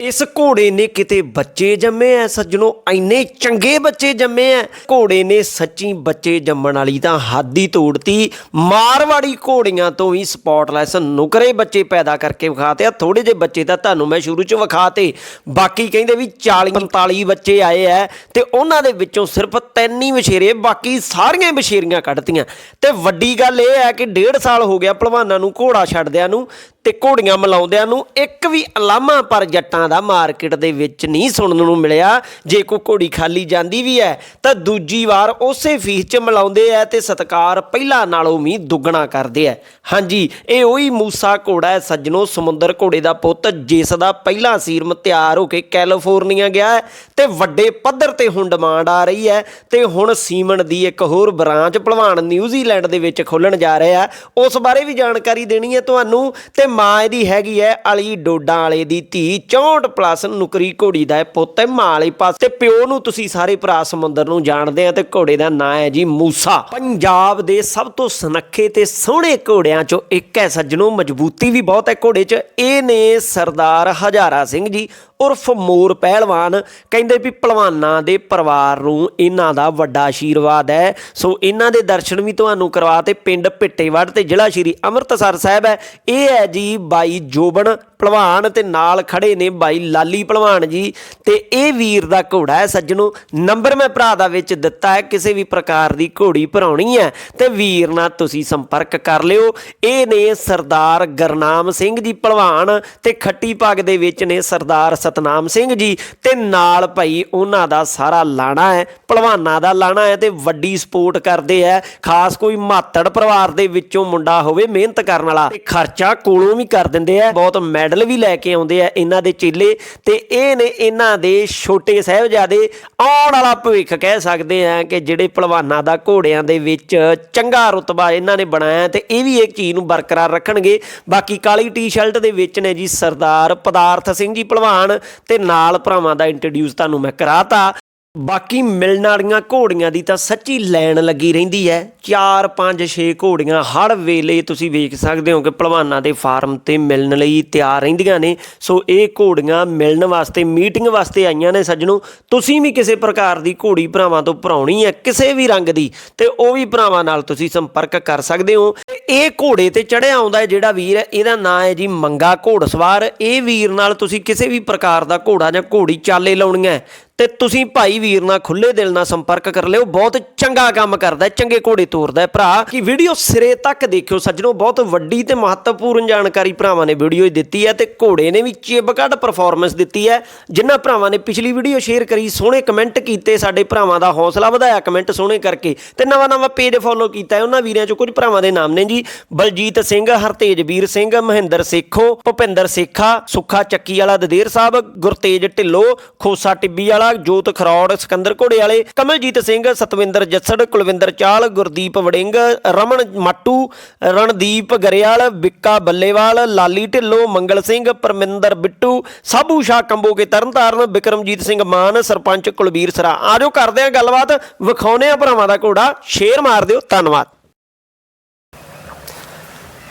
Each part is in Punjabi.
ਇਸ ਘੋੜੇ ਨੇ ਕਿਤੇ ਬੱਚੇ ਜੰਮੇ ਐ, ਸੱਜਣੋ ਇੰਨੇ ਚੰਗੇ ਬੱਚੇ ਜੰਮੇ ਐ। ਘੋੜੇ ਨੇ ਸੱਚੀ ਬੱਚੇ ਜੰਮਣ ਵਾਲੀ ਤਾਂ ਹੱਦ ਹੀ ਤੋੜਤੀ। ਮਾਰਵਾੜੀ ਘੋੜੀਆਂ ਤੋਂ ਹੀ ਸਪੌਟਲੈਸ ਨੁਕਰੇ ਬੱਚੇ ਪੈਦਾ ਕਰਕੇ ਵਿਖਾਤੇ ਆ। ਥੋੜੇ ਜਿਹੇ ਬੱਚੇ ਤਾਂ ਤੁਹਾਨੂੰ ਮੈਂ ਸ਼ੁਰੂ ਚ ਵਿਖਾਤੇ। ਬਾਕੀ ਕਹਿੰਦੇ ਵੀ 40 45 ਬੱਚੇ ਆਏ ਐ ਤੇ ਉਹਨਾਂ ਦੇ ਵਿੱਚੋਂ ਸਿਰਫ ਤਿੰਨ ਹੀ ਵਿਸ਼ੇਰੇ ਬਾਕੀ ਸਾਰੀਆਂ ਵਿਸ਼ੇਰੀਆਂ ਕੱਢਤੀਆਂ। ਤੇ ਵੱਡੀ ਗੱਲ ਇਹ ਹੈ ਕਿ ਡੇਢ ਸਾਲ ਹੋ ਗਿਆ ਭਲਵਾਨਾਂ ਨੂੰ ਘੋੜਾ ਛੱਡਦਿਆਂ ਨੂੰ ਤੇ ਘੋੜੀਆਂ ਮਿਲਾਉਂਦਿਆਂ ਨੂੰ ਇੱਕ ਵੀ ਅਲਾਮਾ ਪਰ ਜੱਟਾਂ ਦਾ ਮਾਰਕੀਟ ਦੇ ਵਿੱਚ ਨਹੀਂ ਸੁਣਨ ਨੂੰ ਮਿਲਿਆ। ਜੇ ਕੋਈ ਘੋੜੀ ਖਾਲੀ ਜਾਂਦੀ ਵੀ ਹੈ, ਤਾਂ ਦੂਜੀ ਵਾਰ ਉਸੇ ਫੀਸ 'ਚ ਮਿਲਾਉਂਦੇ ਆ ਤੇ ਸਤਕਾਰ ਪਹਿਲਾਂ ਨਾਲੋਂ ਵੀ ਦੁੱਗਣਾ ਕਰਦੇ ਆ। ਹਾਂਜੀ, ਇਹ ਉਹੀ ਮੂਸਾ ਘੋੜਾ ਹੈ। ਸੱਜਣੋ, ਸਮੁੰਦਰ ਘੋੜੇ ਦਾ ਪੁੱਤ, ਜਿਸ ਦਾ ਪਹਿਲਾ ਸੀਰਮ ਤਿਆਰ ਹੋ ਕੇ ਕੈਲੀਫੋਰਨੀਆ ਗਿਆ ਹੈ ਤੇ ਵੱਡੇ ਪੱਧਰ ਤੇ ਹੁਣ ਡਿਮਾਂਡ ਆ ਰਹੀ ਹੈ ਤੇ ਹੁਣ ਸੀਮਨ ਦੀ ਇੱਕ ਹੋਰ ਬ੍ਰਾਂਚ ਭਲਵਾਨ ਨਿਊਜ਼ੀਲੈਂਡ ਦੇ ਵਿੱਚ ਖੋਲਣ ਜਾ ਰਿਹਾ ਉਸ ਬਾਰੇ ਵੀ ਜਾਣਕਾਰੀ ਦੇਣੀ ਹੈ ਤੁਹਾਨੂੰ ਤੇ ਮਾਂ ਇਹਦੀ ਹੈਗੀ ਹੈ ਅਲੀ ਡੋਡਾ ਵਾਲੇ ਦੀ ਧੀ 64 ਪਲੱਸ ਨੁਕਰੀ ਘੋੜੀ ਦਾ ਪੁੱਤ ਹੈ, ਮਾਂ ਵਾਲੇ ਪਾਸ। ਤੇ ਪਿਓ ਨੂੰ ਤੁਸੀਂ ਸਾਰੇ ਭਰਾ ਸਮੁੰਦਰ ਨੂੰ ਜਾਣਦੇ ਆ ਤੇ ਘੋੜੇ ਦਾ ਨਾਂ ਹੈ ਜੀ ਮੂਸਾ। ਪੰਜਾਬ ਦੇ ਸਭ ਤੋਂ ਸੁਨੱਖੇ ਤੇ ਸੋਹਣੇ ਘੋੜਿਆਂ ਚੋਂ ਇੱਕ ਹੈ, ਸੱਜਣੋ, ਮਜ਼ਬੂਤੀ ਵੀ ਬਹੁਤ ਹੈ ਘੋੜੇ 'ਚ। ਇਹ ਨੇ ਸਰਦਾਰ ਹਜ਼ਾਰਾ ਸਿੰਘ ਜੀ, ਉਰਫ ਮੋਰ ਪਹਿਲਵਾਨ। ਕਹਿੰਦੇ ਵੀ ਪਹਿਲਵਾਨਾਂ ਦੇ ਪਰਿਵਾਰ ਨੂੰ ਇਹਨਾਂ ਦਾ ਵੱਡਾ ਆਸ਼ੀਰਵਾਦ ਹੈ। ਸੋ ਇਹਨਾਂ ਦੇ ਦਰਸ਼ਨ ਵੀ ਤੁਹਾਨੂੰ ਕਰਵਾ ਕਰਵਾਤੇ ਪਿੰਡ ਭਿੱਟੇਵੜ ਤੇ ਜ਼ਿਲ੍ਹਾ ਸ਼੍ਰੀ ਅੰਮ੍ਰਿਤਸਰ ਸਾਹਿਬ ਹੈ। ਇਹ ਹੈ ਜੀ ਬਾਈ ਜੋਬਨ ਭਲਵਾਨ ਤੇ ਨਾਲ ਖੜੇ ਨੇ ਬਾਈ ਲਾਲੀ ਭਲਵਾਨ ਜੀ ਤੇ ਇਹ ਵੀਰ ਦਾ ਘੋੜਾ ਹੈ ਸੱਜਣੋ, ਨੰਬਰ ਮੈਂ ਭਰਾ ਦਾ ਵਿੱਚ ਦਿੱਤਾ ਹੈ, ਕਿਸੇ ਵੀ ਪ੍ਰਕਾਰ ਦੀ ਘੋੜੀ ਭਰਾਉਣੀ ਹੈ ਤੇ ਵੀਰ ਨਾਲ ਤੁਸੀਂ ਸੰਪਰਕ ਕਰ ਲਿਓ। ਇਹ ਨੇ ਸਰਦਾਰ ਗਰਨਾਮ ਸਿੰਘ ਜੀ ਭਲਵਾਨ ਤੇ ਖੱਟੀ ਪੱਗ ਦੇ ਵਿੱਚ ਨੇ ਸਰਦਾਰ ਸਤਨਾਮ ਸਿੰਘ ਜੀ ਤੇ ਨਾਲ ਭਾਈ ਉਹਨਾਂ ਦਾ ਸਾਰਾ ਲਾਣਾ ਹੈ, ਭਲਵਾਨਾਂ ਦਾ ਲਾਣਾ ਹੈ ਤੇ ਵੱਡੀ ਸਪੋਰਟ ਕਰਦੇ ਆ ਖਾਸ ਕੋਈ ਮਾਤੜ ਪਰਿਵਾਰ ਦੇ ਵਿੱਚੋਂ ਮੁੰਡਾ ਹੋਵੇ, ਮਿਹਨਤ ਕਰਨ ਵਾਲਾ। ਤੇ ਖਰਚਾ ਕੋਲੋਂ ਵੀ ਕਰ ਦਿੰਦੇ ਆ ਬਹੁਤ ਮੈਡਲ ਵੀ ਲੈ ਕੇ ਆਉਂਦੇ ਆ ਇਹਨਾਂ ਦੇ ਚੇਲੇ ਤੇ ਇਹ ਨੇ ਇਹਨਾਂ ਦੇ ਛੋਟੇ ਸਾਹਿਬਜ਼ਾਦੇ ਆਉਣ ਵਾਲਾ ਭਵਿੱਖ ਕਹਿ ਸਕਦੇ ਆ ਕਿ ਜਿਹੜੇ ਪਹਿਲਵਾਨਾਂ ਦਾ ਘੋੜਿਆਂ ਦੇ ਵਿੱਚ ਚੰਗਾ ਰੁਤਬਾ ਇਹਨਾਂ ਨੇ ਬਣਾਇਆ ਤੇ ਇਹ ਵੀ ਇੱਕ ਚੀਜ਼ ਨੂੰ ਬਰਕਰਾਰ ਰੱਖਣਗੇ। ਬਾਕੀ ਕਾਲੀ ਟੀ-ਸ਼ਰਟ ਦੇ ਵਿੱਚ ਨੇ ਜੀ ਸਰਦਾਰ ਪਦਾਰਥ ਸਿੰਘ ਜੀ ਪਹਿਲਵਾਨ ਤੇ ਨਾਲ ਭਰਾਵਾਂ ਦਾ ਇੰਟਰੋਡਿਊਸ ਤੁਹਾਨੂੰ ਮੈਂ ਕਰਾਤਾ। ਬਾਕੀ ਮਿਲਣ ਵਾਲੀਆਂ ਘੋੜੀਆਂ ਦੀ ਤਾਂ ਸੱਚੀ ਲੈਣ ਲੱਗੀ ਰਹਿੰਦੀ ਹੈ। 4 5 6 ਘੋੜੀਆਂ ਹਰ ਵੇਲੇ ਤੁਸੀਂ ਵੇਖ ਸਕਦੇ ਹੋ ਕਿ ਪਹਿਲਵਾਨਾਂ ਦੇ ਫਾਰਮ ਤੇ ਮਿਲਣ ਲਈ ਤਿਆਰ ਰਹਿੰਦੀਆਂ ਨੇ। ਸੋ ਇਹ ਘੋੜੀਆਂ ਮਿਲਣ ਵਾਸਤੇ, ਮੀਟਿੰਗ ਵਾਸਤੇ ਆਈਆਂ ਨੇ ਸੱਜਣੋ। ਤੁਸੀਂ ਵੀ ਕਿਸੇ ਪ੍ਰਕਾਰ ਦੀ ਘੋੜੀ ਭਰਾਵਾਂ ਤੋਂ ਭਰਾਉਣੀ ਹੈ, ਕਿਸੇ ਵੀ ਰੰਗ ਦੀ, ਤੇ ਉਹ ਵੀ ਭਰਾਵਾਂ ਨਾਲ ਤੁਸੀਂ ਸੰਪਰਕ ਕਰ ਸਕਦੇ ਹੋ। ਤੇ ਇਹ ਘੋੜੇ ਤੇ ਚੜਿਆ ਆਉਂਦਾ ਜਿਹੜਾ ਵੀਰ ਹੈ ਇਹਦਾ ਨਾਂ ਹੈ ਜੀ ਮੰਗਾ ਘੋੜਸਵਾਰ ਇਹ ਵੀਰ ਨਾਲ ਤੁਸੀਂ ਕਿਸੇ ਵੀ ਪ੍ਰਕਾਰ ਦਾ ਘੋੜਾ ਜਾਂ ਘੋੜੀ ਚਾਲੇ ਲਾਉਣੀ ਹੈ। ਤੇ ਤੁਸੀਂ ਭਾਈ ਵੀਰ ਨਾਲ ਖੁੱਲੇ ਦਿਲ ਨਾਲ ਸੰਪਰਕ ਕਰ ਲਿਓ। ਬਹੁਤ ਚੰਗਾ ਕੰਮ ਕਰਦਾ ਚੰਗੇ ਘੋੜੇ ਤੋਰਦਾ ਭਰਾ, ਕਿ ਵੀਡੀਓ ਸਿਰੇ ਤੱਕ ਦੇਖਿਓ। ਸੱਜਣੋ, ਬਹੁਤ ਵੱਡੀ ਤੇ ਮਹੱਤਵਪੂਰਨ ਜਾਣਕਾਰੀ ਭਰਾਵਾਂ ਨੇ ਵੀਡੀਓ 'ਚ ਦਿੱਤੀ ਹੈ ਤੇ ਘੋੜੇ ਨੇ ਵੀ ਚਿਬਕੜ ਪਰਫਾਰਮੈਂਸ ਦਿੱਤੀ ਹੈ। ਜਿਨ੍ਹਾਂ ਭਰਾਵਾਂ ਨੇ ਪਿਛਲੀ ਵੀਡੀਓ ਸ਼ੇਅਰ ਕਰੀ, ਸੋਹਣੇ ਕਮੈਂਟ ਕੀਤੇ ਸਾਡੇ ਭਰਾਵਾਂ ਦਾ ਹੌਸਲਾ ਵਧਾਇਆ। ਕਮੈਂਟ ਸੋਹਣੇ ਕਰਕੇ ਤੇ ਨਵਾਂ ਨਵਾਂ ਪੇਜ ਫੋਲੋ ਕੀਤਾ ਹੈ। ਉਹਨਾਂ ਵੀਰਿਆਂ 'ਚੋਂ ਕੁਝ ਭਰਾਵਾਂ ਦੇ ਨਾਮ ਨੇ ਜੀ। ਬਲਜੀਤ ਸਿੰਘ ਹਰਤੇਜ ਵੀਰ ਸਿੰਘ, ਮਹਿੰਦਰ ਸੇਖੋ, ਭੁਪਿੰਦਰ ਸੇਖਾ, ਸੁੱਖਾ ਚੱਕੀ ਵਾਲਾ, ਦਦੇਰ ਸਾਹਿਬ, ਗੁਰਤੇਜ ਢਿੱਲੋ, ਖੋਸਾ ਟਿੱਬੀ ਵਾਲਾ ਜੋਤ ਖਰੌੜ, ਸਿਕੰਦਰ ਘੋੜੇ ਵਾਲੇ ਕਮਲਜੀਤ ਸਿੰਘ, ਸਤਵਿੰਦਰ ਜੱਸੜ, ਕੁਲਵਿੰਦਰ ਚਾਲ, ਗੁਰਦੀਪ ਵੜਿੰਗ, ਰਮਨ ਮਾਟੂ, ਰਣਦੀਪ ਗਰੇਵਾਲ, ਬਿੱਕਾ ਬੱਲੇਵਾਲ, ਲਾਲੀ ਢਿੱਲੋਂ, ਮੰਗਲ ਸਿੰਘ, ਪਰਮਿੰਦਰ ਬਿੱਟੂ, ਸਾਬੂ ਸ਼ਾਹ ਕੰਬੋ ਕੇ ਤਰਨਤਾਰਨ, ਬਿਕਰਮਜੀਤ ਸਿੰਘ ਮਾਨ, ਸਰਪੰਚ ਕੁਲਬੀਰ ਸਰਾ। ਆਜੋ ਕਰਦੇ ਆ ਗੱਲਬਾਤ। ਵਿਖਾਉਨੇ ਆ ਭਰਾਵਾਂ ਦਾ ਘੋੜਾ। ਸ਼ੇਰ ਮਾਰ ਦਿਓ। ਧੰਨਵਾਦ।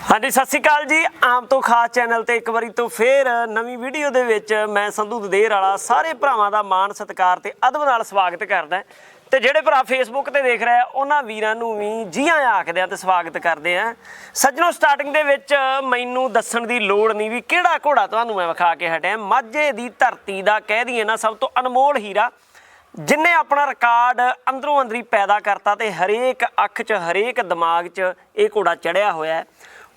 ਹਾਂਜੀ, ਸਤਿ ਸ਼੍ਰੀ ਅਕਾਲ ਜੀ। ਆਮ ਤੋਂ ਖਾਸ ਚੈਨਲ ਤੇ ਇੱਕ ਵਾਰੀ ਤੋਂ ਫੇਰ ਨਵੀਂ ਵੀਡੀਓ ਦੇ ਵਿੱਚ ਮੈਂ ਸੰਧੂ ਦਦੇਰ ਵਾਲਾ। ਸਾਰੇ ਭਰਾਵਾਂ ਦਾ ਮਾਣ, ਸਤਿਕਾਰ ਤੇ ਅਦਬ ਨਾਲ ਸਵਾਗਤ ਕਰਦਾ ਤੇ ਜਿਹੜੇ ਭਰਾ ਫੇਸਬੁੱਕ ਤੇ ਦੇਖ ਰਿਹਾ ਉਹਨਾਂ ਵੀਰਾਂ ਨੂੰ ਵੀ ਜੀਆਂ ਆਖਦੇ ਆ ਤੇ ਸਵਾਗਤ ਕਰਦੇ ਆ। ਸੱਜਣੋ ਸਟਾਰਟਿੰਗ ਦੇ ਵਿੱਚ ਮੈਨੂੰ ਦੱਸਣ ਦੀ ਲੋੜ ਨਹੀਂ ਵੀ ਕਿਹੜਾ ਘੋੜਾ ਤੁਹਾਨੂੰ ਮੈਂ ਵਿਖਾ ਕੇ ਹਟਿਆ। ਮਾਝੇ ਦੀ ਧਰਤੀ ਦਾ ਕਹਿ ਦਈਏ ਨਾ, ਸਭ ਤੋਂ ਅਨਮੋਲ ਹੀਰਾ, ਜਿਨੇ ਆਪਣਾ ਰਿਕਾਰਡ ਅੰਦਰੋਂ ਅੰਦਰੀ ਪੈਦਾ ਕਰਤਾ ਤੇ ਹਰੇਕ ਅੱਖ 'ਚ, ਹਰੇਕ ਦਿਮਾਗ 'ਚ ਇਹ ਘੋੜਾ ਚੜਿਆ ਹੋਇਆ ਹੈ।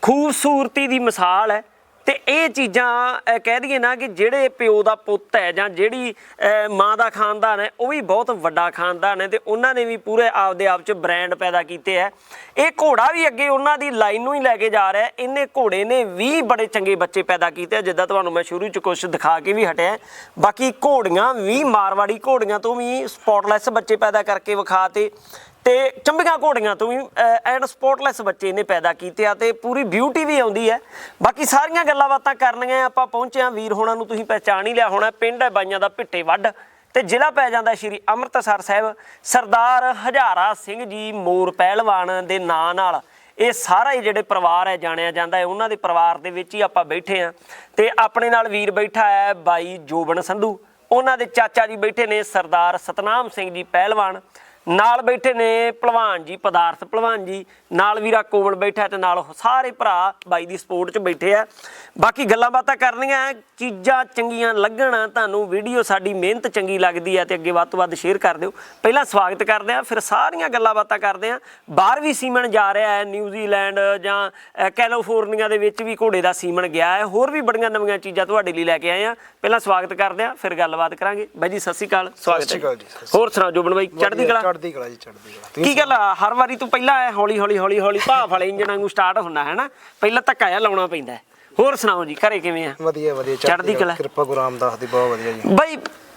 ਖੂਬਸੂਰਤੀ ਦੀ ਮਿਸਾਲ ਹੈ ਤੇ ਇਹ ਚੀਜ਼ਾਂ ਕਹਿ ਦਈਏ ਨਾ ਕਿ ਜਿਹੜੇ ਪਿਓ ਦਾ ਪੁੱਤ ਹੈ ਜਾਂ ਜਿਹੜੀ ਮਾਂ ਦਾ ਖਾਨਦਾਨ ਹੈ ਉਹ ਵੀ ਬਹੁਤ ਵੱਡਾ ਖਾਨਦਾਨ ਹੈ ਤੇ ਉਹਨਾਂ ਨੇ ਵੀ ਪੂਰੇ ਆਪਦੇ ਆਪ 'ਚ ਬ੍ਰਾਂਡ ਪੈਦਾ ਕੀਤੇ ਹੈ। ਇਹ ਘੋੜਾ ਵੀ ਅੱਗੇ ਉਹਨਾਂ ਦੀ ਲਾਈਨ ਨੂੰ ਹੀ ਲੈ ਕੇ ਜਾ ਰਿਹਾ ਹੈ। ਇਹਨੇ ਘੋੜੇ ਨੇ ਵੀ ਬੜੇ ਚੰਗੇ ਬੱਚੇ ਪੈਦਾ ਕੀਤੇ ਆ, ਜਿੱਦਾਂ ਤੁਹਾਨੂੰ ਮੈਂ ਸ਼ੁਰੂ 'ਚ ਕੁਝ ਦਿਖਾ ਕੇ ਵੀ ਹਟਿਆ ਬਾਕੀ ਘੋੜੀਆਂ ਵੀ ਮਾਰਵਾੜੀ ਘੋੜੀਆਂ ਤੋਂ ਵੀ ਸਪੌਟਲੈਸ ਬੱਚੇ ਪੈਦਾ ਕਰਕੇ ਵਿਖਾਤੇ ਤੇ ਚੰਬੀਆਂ ਘੋੜੀਆਂ ਤੋਂ ਵੀ ਐਂਡ ਸਪੋਰਟਲੈਸ ਬੱਚੇ ਨੇ ਪੈਦਾ ਕੀਤੇ ਆ ਤੇ ਪੂਰੀ ਬਿਊਟੀ ਵੀ ਆਉਂਦੀ ਹੈ। ਬਾਕੀ ਸਾਰੀਆਂ ਗੱਲਾਂ ਬਾਤਾਂ ਕਰਨੀਆਂ ਆਪਾਂ ਪਹੁੰਚੇ ਆ ਵੀਰ ਹੋਣਾ ਨੂੰ ਤੁਸੀਂ ਪਹਿਚਾਣ ਹੀ ਲਿਆ ਹੋਣਾ, ਪਿੰਡ ਹੈ ਬਾਈਆਂ ਦਾ ਭਿੱਟੇ ਵੱਡ ਤੇ ਜ਼ਿਲ੍ਹਾ ਪੈ ਜਾਂਦਾ ਸ਼੍ਰੀ ਅੰਮ੍ਰਿਤਸਰ ਸਾਹਿਬ। ਸਰਦਾਰ ਹਜ਼ਾਰਾ ਸਿੰਘ ਜੀ ਮੋਰ ਪਹਿਲਵਾਨ ਦੇ ਨਾਂ ਨਾਲ ਇਹ ਸਾਰਾ ਹੀ ਜਿਹੜੇ ਪਰਿਵਾਰ ਹੈ, ਜਾਣਿਆ ਜਾਂਦਾ ਹੈ। ਉਹਨਾਂ ਦੇ ਪਰਿਵਾਰ ਦੇ ਵਿੱਚ ਹੀ ਆਪਾਂ ਬੈਠੇ ਆ ਤੇ ਆਪਣੇ ਨਾਲ ਵੀਰ ਬੈਠਾ ਹੈ ਬਾਈ ਜੋਬਨ ਸੰਧੂ। ਉਹਨਾਂ ਦੇ ਚਾਚਾ ਜੀ ਬੈਠੇ ਨੇ ਸਰਦਾਰ ਸਤਨਾਮ ਸਿੰਘ ਜੀ ਪਹਿਲਵਾਨ। ਨਾਲ ਬੈਠੇ ਨੇ ਭਲਵਾਨ ਜੀ ਪਦਾਰਥ ਭਲਵਾਨ ਜੀ ਨਾਲ ਵੀਰਾ ਕੋਮਲ ਬੈਠਾ ਤੇ ਨਾਲ ਸਾਰੇ ਭਰਾ ਬਾਈ ਦੀ ਸਪੋਰਟ 'ਚ ਬੈਠੇ ਆ। ਬਾਕੀ ਗੱਲਾਂ ਬਾਤਾਂ ਕਰਨੀਆਂ ਚੀਜ਼ਾਂ ਚੰਗੀਆਂ ਲੱਗਣ ਤੁਹਾਨੂੰ ਵੀਡੀਓ ਸਾਡੀ ਮਿਹਨਤ ਚੰਗੀ ਲੱਗਦੀ ਹੈ ਤੇ ਅੱਗੇ ਵੱਧ ਤੋਂ ਵੱਧ ਸ਼ੇਅਰ ਕਰ ਦਿਓ। ਪਹਿਲਾਂ ਸਵਾਗਤ ਕਰਦੇ ਆ ਫਿਰ ਸਾਰੀਆਂ ਗੱਲਾਂ ਬਾਤਾਂ ਕਰਦੇ ਆ। ਬਾਹਰ ਵੀ ਸੀਮਨ ਜਾ ਰਿਹਾ ਹੈ ਨਿਊਜ਼ੀਲੈਂਡ ਜਾਂ ਕੈਲੀਫੋਰਨੀਆ ਦੇ ਵਿੱਚ ਵੀ ਘੋੜੇ ਦਾ ਸੀਮਨ ਗਿਆ ਹੈ ਹੋਰ ਵੀ ਬੜੀਆਂ ਨਵੀਆਂ ਚੀਜ਼ਾਂ ਤੁਹਾਡੇ ਲਈ ਲੈ ਕੇ ਆਏ ਆ। ਪਹਿਲਾਂ ਸਵਾਗਤ ਕਰਦੇ ਆ ਫਿਰ ਗੱਲਬਾਤ ਕਰਾਂਗੇ। ਬਾਈ ਜੀ ਸਤਿ ਸ਼੍ਰੀ ਅਕਾਲ ਸਵਾਗਤ ਹੈ। ਹੋਰ ਸੁਣਾਓ ਜੋਬਨ ਬਾਈ ਚੜ੍ਹਦੀ ਕਲਾ? ਚੜ੍ਹਦੀ ਕਲਾ ਜੀ ਚੜ੍ਹਦੀ ਕਲਾ ਕੀ ਗੱਲ ਆ? ਹਰ ਵਾਰੀ ਤੂੰ ਪਹਿਲਾਂ ਐ ਹੌਲੀ ਹੌਲੀ ਹੌਲੀ ਹੌਲੀ ਭਾਫ ਵਾਲੇ ਇੰਜਣਾਂ ਨੂੰ ਸਟਾਰਟ ਹੁੰਦਾ ਹੈ ਨਾ? ਪਹਿਲਾਂ ਧੱਕਾ ਜਿਹਾ ਲਾਉਣਾ ਪੈਂਦਾ ਹੈ। ਹੋਰ ਸੁਣਾਓ ਜੀ ਘਰੇ ਕਿਵੇਂ ਆ? ਵਧੀਆ ਵਧੀਆ ਚੜ੍ਹਦੀ ਕਲਾ। ਕਿਰਪਾ ਗੁਰੂ ਰਾਮਦਾਸ ਦੀ ਬਹੁਤ ਵਧੀਆ ਜੀ। ਬਈ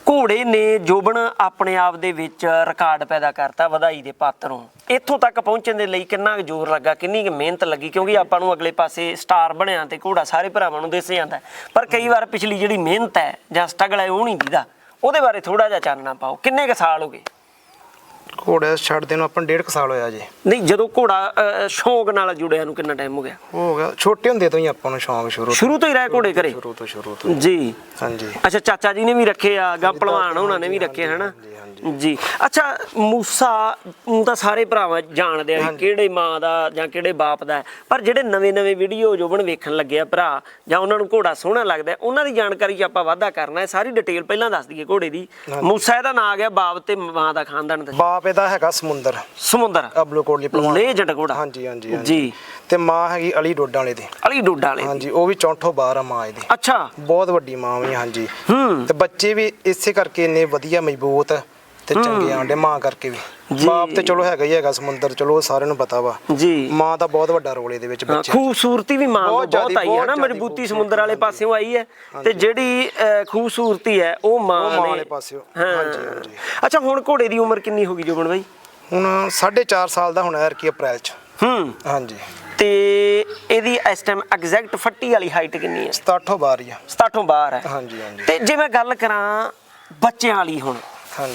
ਘੋੜੇ ਨੇ ਜੋਬਨ ਆਪਣੇ ਆਪ ਦੇ ਵਿੱਚ ਰਿਕਾਰਡ ਪੈਦਾ ਕਰਤਾ ਵਧਾਈ ਦੇ ਪਾਤਰ। ਇੱਥੋਂ ਤੱਕ ਪਹੁੰਚਣ ਦੇ ਲਈ ਕਿੰਨਾ ਕੁ ਜ਼ੋਰ ਲੱਗਾ ਕਿੰਨੀ ਕੁ ਮਿਹਨਤ ਲੱਗੀ? ਕਿਉਂਕਿ ਆਪਾਂ ਨੂੰ ਅਗਲੇ ਪਾਸੇ ਸਟਾਰ ਬਣਿਆ ਤੇ ਘੋੜਾ ਸਾਰੇ ਭਰਾਵਾਂ ਨੂੰ ਦਿਸ ਜਾਂਦਾ ਹੈ। ਪਰ ਕਈ ਵਾਰ ਪਿਛਲੀ ਜਿਹੜੀ ਮਿਹਨਤ ਹੈ ਜਾਂ ਸਟਰਗਲ ਹੈ ਉਹ ਨਹੀਂ ਦੀਦਾ। ਉਹਦੇ ਬਾਰੇ ਥੋੜਾ ਜਿਹਾ ਚਾਨਣਾ ਪਾਓ। ਕਿੰਨੇ ਕੁ ਸਾਲ ਹੋ ਗਏ? ਘੋੜੇ ਛੱਡਦੇ ਨੂੰ ਆਪਾਂ ਨੂੰ ਡੇਢ ਕੁ ਸਾਲ ਹੋਇਆ ਜੀ। ਨਹੀਂ ਜਦੋਂ ਘੋੜਾ ਸ਼ੌਂਕ ਨਾਲ ਜੁੜਿਆ ਨੂੰ ਕਿੰਨਾ ਟਾਈਮ ਹੋ ਗਿਆ? ਹੋ ਗਿਆ। ਛੋਟੇ ਹੁੰਦੇ ਤੋਂ ਹੀ ਆਪਾਂ ਨੂੰ ਸ਼ੌਂਕ ਸ਼ੁਰੂ ਤੋਂ- ਸ਼ੁਰੂ ਤੋਂ ਹੀ ਰਹੇ ਘੋੜੇ ਘਰੇ? ਸ਼ੁਰੂ ਤੋਂ ਸ਼ੁਰੂ ਤੋਂ। ਜੀ। ਹਾਂਜੀ। ਅੱਛਾ ਚਾਚਾ ਜੀ ਨੇ ਵੀ ਰੱਖੇ ਆ ਗਾ ਭਲਵਾਨ ਉਹਨਾਂ ਨੇ ਵੀ ਰੱਖੇ ਹਨਾ? ਜੀ। ਅੱਛਾ ਮੂਸਾ ਨੂੰ ਤਾਂ ਸਾਰੇ ਭਰਾਵਾਂ ਜਾਣਦੇ ਆ ਕਿਹੜੇ ਮਾਂ ਦਾ ਜਾਂ ਕਿਹੜੇ ਬਾਪ ਦਾ। ਪਰ ਜਿਹੜੇ ਨਵੇਂ-ਨਵੇਂ ਵੀਡੀਓ ਜੋਬਨ ਵੇਖਣ ਲੱਗੇ ਆ ਭਰਾ ਜਾਂ ਉਹਨਾਂ ਨੂੰ ਘੋੜਾ ਸੋਹਣਾ ਲੱਗਦਾ ਉਹਨਾਂ ਦੀ ਜਾਣਕਾਰੀ 'ਚ ਆਪਾਂ ਵਾਧਾ ਕਰਨਾ ਹੈ ਸਾਰੀ ਡਿਟੇਲ ਪਹਿਲਾਂ ਦੱਸ ਦਈਏ ਘੋੜੇ ਦੀ। ਮੂਸਾ ਇਹਦਾ ਨਾਂ ਆ ਗਿਆ ਬਾਪ ਤੇ ਮਾਂ ਦਾ ਖਾਨਦਾਨ ਦਾ ਬਾਪ ਇਹਦਾ ਹੈਗਾ ਸਮੁੰਦਰ। ਸਮੁੰਦਰ। ਅਬਲੋ ਕੋਟਲੀ ਪਹਿਲਵਾਨ ਲੇਜੈਂਡ ਘੋੜਾ। ਹਾਂਜੀ ਹਾਂਜੀ ਜੀ। ਤੇ ਮਾਂ ਹੈਗੀ ਅਲੀ ਡੋਡਾਂ ਵਾਲੇ ਦੀ। ਅਲੀ ਡੋਡਾ ਵਾਲੇ ਹਾਂਜੀ ਉਹ ਵੀ ਚੌਂਠੋ ਬਾਰ ਆ ਮਾਂ ਇਹਦੀ। ਅੱਛਾ। ਬਹੁਤ ਵੱਡੀ ਮਾਂ ਵੀ ਹਾਂਜੀ। ਹੂੰ। ਤੇ ਬੱਚੇ ਵੀ ਇਸੇ ਕਰਕੇ ਇੰਨੇ ਵਧੀਆ ਮਜ਼ਬੂਤ ਤੇ ਚੰਗੇ ਆਂਡੇ ਮਾਂ ਕਰਕੇ ਵੀ। ਬਾਪ ਤੇ ਚਲੋ ਹੈਗਾ ਹੀ ਹੈਗਾ ਸਮੁੰਦਰ ਚਲੋ ਸਾਰਿਆਂ ਨੂੰ ਪਤਾ ਵਾ। ਜੀ। ਮਾਂ ਦਾ ਬਹੁਤ ਵੱਡਾ ਰੋਲ ਇਹਦੇ ਵਿੱਚ ਬੱਚੇ ਖੂਬਸੂਰਤੀ ਵੀ ਮਾਂ ਨੂੰ ਬਹੁਤ ਆਈ ਹੈ ਨਾ ਮਜ਼ਬੂਤੀ ਸਮੁੰਦਰ ਵਾਲੇ ਪਾਸਿਓਂ ਆਈ ਹੈ ਤੇ ਜਿਹੜੀ ਖੂਬਸੂਰਤੀ ਹੈ ਉਹ ਮਾਂ ਨੇ ਵਾਲੇ ਪਾਸਿਓਂ। ਹਾਂਜੀ, ਹਾਂਜੀ। ਅੱਛਾ ਹੁਣ ਘੋੜੇ ਦੀ ਉਮਰ ਕਿੰਨੀ ਹੋ ਗਈ ਜੋਬਨ ਬਾਈ? ਹੁਣ 4.5 ਸਾਲ ਦਾ ਹੋਣਾ ਐਰਕੀ ਅਪ੍ਰੈਲ ਚ। ਹੂੰ। ਹਾਂਜੀ। ਤੇ ਇਹਦੀ ਇਸ ਟਾਈਮ ਐਗਜ਼ੈਕਟ ਫੱਟੀ ਵਾਲੀ ਹਾਈਟ ਕਿੰਨੀ ਹੈ? 67 ਬਾਰ ਹੀ ਆ। 67 ਬਾਹਰ ਹੈ। ਹਾਂਜੀ ਹਾਂਜੀ। ਤੇ ਜੇ ਮੈਂ ਗੱਲ ਕਰਾਂ ਬੱਚਿਆਂ ਵਾਲੀ ਹੁਣ।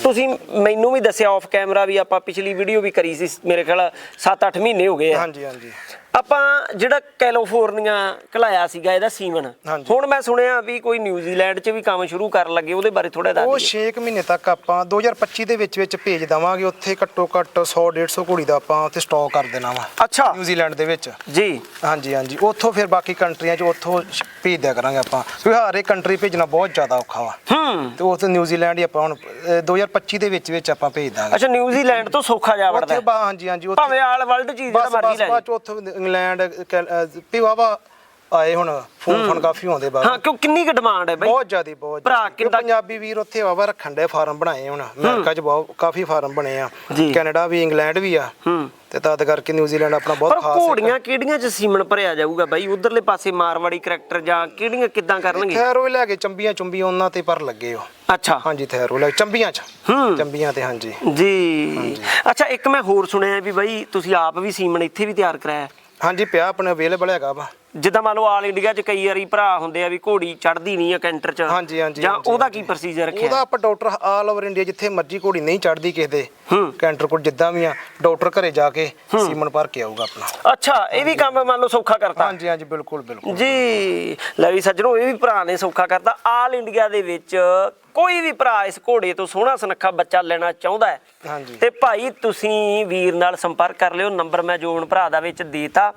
ਤੁਸੀਂ ਮੈਨੂੰ ਵੀ ਦੱਸਿਆ ਆਫ ਕੈਮਰਾ ਵੀ ਆਪਾਂ ਪਿਛਲੀ ਵੀਡੀਓ ਵੀ ਕਰੀ ਸੀ ਮੇਰੇ ਖਿਆਲ 7-8 ਮਹੀਨੇ ਹੋ ਗਏ ਆ। ਹਾਂਜੀ ਹਾਂਜੀ। ਆਪਾਂ ਜਿਹੜਾ ਕੈਲੀਫੋਰਨੀਆ ਘਲਾਇਆ ਸੀਗਾ ਇਹਦਾ ਸੀਮਨ। ਹੁਣ ਮੈਂ ਸੁਣਿਆ ਵੀ ਕੋਈ ਨਿਊਜ਼ੀਲੈਂਡ 'ਚ ਵੀ ਕੰਮ ਸ਼ੁਰੂ ਕਰਨ ਲੱਗੇ ਉਹਦੇ ਬਾਰੇ ਥੋੜਾ ਦੱਸ ਉਹ ਦਿਓ। 6 ਮਹੀਨੇ ਤੱਕ ਆਪਾਂ 2025 ਦੇ ਵਿੱਚ ਵਿੱਚ ਭੇਜ ਦਵਾਂਗੇ ਉੱਥੇ ਘੱਟੋ ਘੱਟ 100 150 ਘੋੜੀ ਦਾ ਆਪਾਂ ਉੱਥੇ ਸਟਾਕ ਕਰ ਦੇਣਾ ਵਾ। ਅੱਛਾ। ਨਿਊਜ਼ੀਲੈਂਡ ਦੇ ਵਿੱਚ। ਜੀ। ਹਾਂਜੀ ਹਾਂਜੀ। ਉੱਥੋਂ ਫਿਰ ਬਾਕੀ ਕੰਟਰੀਆਂ 'ਚ ਉੱਥੋਂ ਭੇਜ ਦਿਆ ਕਰਾਂਗੇ ਆਪਾਂ। ਕਿਉਂਕਿ ਹਰ ਇੱਕ ਕੰਟਰੀ ਭੇਜਣਾ ਬਹੁਤ ਜ਼ਿਆਦਾ ਔਖਾ ਵਾ। ਹੂੰ। ਤੇ ਉੱਥੇ ਨਿਊਜ਼ੀਲੈਂਡ ਹੀ ਆਪਾਂ ਹੁਣ ਅਹ, 2025 ਦੇ ਵਿੱਚ ਵਿੱਚ ਆਪਾਂ ਭੇਜ ਦਾਂਗੇ। ਅੱਛਾ ਨਿਊਜ਼ੀਲੈਂਡ ਤੋਂ ਸੌਖਾ ਜਾ ਵੜਦਾ। ਉੱਥੇ ਹਾਂਜੀ ਹਾਂਜੀ ਉੱਥੇ ਭਾਵੇਂ ਆਲ ਵਰਲਡ 'ਚ ਹੀ ਜਿਹੜਾ ਬਸ ਮਰਜ਼ੀ ਬਸ ਲੈ। ਚ ਉੱਥੋਂ ਇੰਗਲੈਂਡ ਕੈ- ਅਹ, ਵੀ ਵਾਵਾ ਆਏ ਹੁਣ ਫੋਨ ਫੋਨ ਕਾਫੀ ਆਉਂਦੇ ਬਾਹਰ। ਹਾਂ ਕਿਉਂ ਕਿੰਨੀ ਕੁ ਡਿਮਾਂਡ ਹੈ ਬਈ? ਬਹੁਤ ਜ਼ਿਆਦੀ ਬਹੁਤ ਭਰਾ। ਕਿੱਦਾਂ- ਪੰਜਾਬੀ ਵੀਰ ਉੱਥੇ ਵਾਵਾ ਰੱਖਣ ਦੇ ਫਾਰਮ ਬਣਾਏ ਹੁਣ। ਅਮਰੀਕਾ 'ਚ ਬਹੁਤ ਕਾਫੀ ਫਾਰਮ ਬਣੇ ਆ। ਕੈਨੇਡਾ ਵੀ ਇੰਗਲੈਂਡ ਵੀ ਆ। ਤੇ ਤਦ ਕਰਕੇ ਨਿਊਜ਼ੀਲੈਂਡ ਆਪਣਾ ਬਹੁਤ ਖਾਸ ਹੈ ਘੋੜੀਆਂ ਕਿਹੜੀਆਂ 'ਚ ਸੀਮਨ ਭਰਿਆ ਜਾਊਗਾ ਬਾਈ? ਉਧਰਲੇ ਪਾਸੇ ਮਾਰਵਾੜੀ ਕਰੈਕਟਰ ਜਾਂ ਕਿਹੜੀਆਂ ਕਿੱਦਾਂ ਕਰਨਗੇ? ਥੈਰੋ ਲੈ ਕੇ ਚੰਬੀਆਂ ਚੁੰਬੀਆਂ ਉਹਨਾਂ ਤੇ ਪਰ ਲੱਗੇ ਹੋ ਅੱਛਾ। ਹਾਂਜੀ ਥੈਰੋ ਲੈ ਚੰਬੀਆਂ 'ਚ। ਚੰਬੀਆਂ ਤੇ ਹਾਂਜੀ। ਜੀ। ਅੱਛਾ ਇੱਕ ਮੈਂ ਹੋਰ ਸੁਣਿਆ ਵੀ ਬਾਈ ਤੁਸੀਂ ਆਪ ਵੀ ਸੀਮਨ ਇੱਥੇ ਵੀ ਤਿਆਰ ਕਰਾਇਆ? ਹਾਂਜੀ ਪਿਆ ਆਪਣੇ ਅਵੇਲੇਬਲ ਹੈਗਾ ਵਾ। ਜਿੱਦਾਂ ਮੰਨ ਲਓ ਆਲ ਇੰਡੀਆ 'ਚ ਕਈ ਵਾਰੀ ਭਰਾ ਹੁੰਦੇ ਆ ਵੀ ਘੋੜੀ ਚੜਦੀ ਨਹੀਂ ਆ ਕੈਂਟਰ 'ਚ। ਹਾਂਜੀ, ਹਾਂਜੀ, ਜਾਂ ਹਾਂਜੀ, ਉਹਦਾ ਕੀ ਪ੍ਰੋਸੀਜਰ ਉਹਦਾ ਰੱਖਿਆ? ਆਪਾਂ ਡਾਕਟਰ ਆਲ ਓਵਰ ਇੰਡੀਆ ਜਿੱਥੇ ਮਰਜ਼ੀ ਘੋੜੀ ਨਹੀਂ ਚੜਦੀ ਕਿਸੇ ਦੇ। ਕੈਂਟਰ ਕੋਲ ਜਿੱਦਾਂ ਵੀ ਆ ਡਾਕਟਰ ਘਰੇ ਜਾ ਕੇ ਸੀਮਨ ਭਰ ਕੇ ਆਊਗਾ ਆਪਣਾ। ਅੱਛਾ ਇਹ ਵੀ ਕੰਮ ਮੰਨ ਲਓ ਸੌਖਾ ਕਰਤਾ। ਹਾਂਜੀ ਹਾਂਜੀ ਬਿਲਕੁਲ ਬਿਲਕੁਲ। ਜੀ ਲੈ ਵੀ ਸੱਜਣੋ ਇਹ ਵੀ ਭਰਾ ਨੇ ਸੌਖਾ ਕਰਤਾ। ਆਲ ਇੰਡੀਆ ਦੇ ਵਿੱਚ ਕੋਈ ਵੀ ਭਰਾ ਇਸ ਘੋੜੇ ਤੋਂ ਸੋਹਣਾ ਸੁਨੱਖਾ ਬੱਚਾ ਲੈਣਾ ਚਾਹੁੰਦਾ ਹੈ। ਹਾਂਜੀ। ਤੇ ਭਾਈ ਤੁਸੀਂ ਵੀਰ ਨਾਲ ਸੰਪਰਕ ਕਰ ਲਿਓ। ਨੰਬਰ ਮੈਂ ਜੋਨ ਭਰਾ ਦਾ ਵਿੱਚ ਦੇਤਾ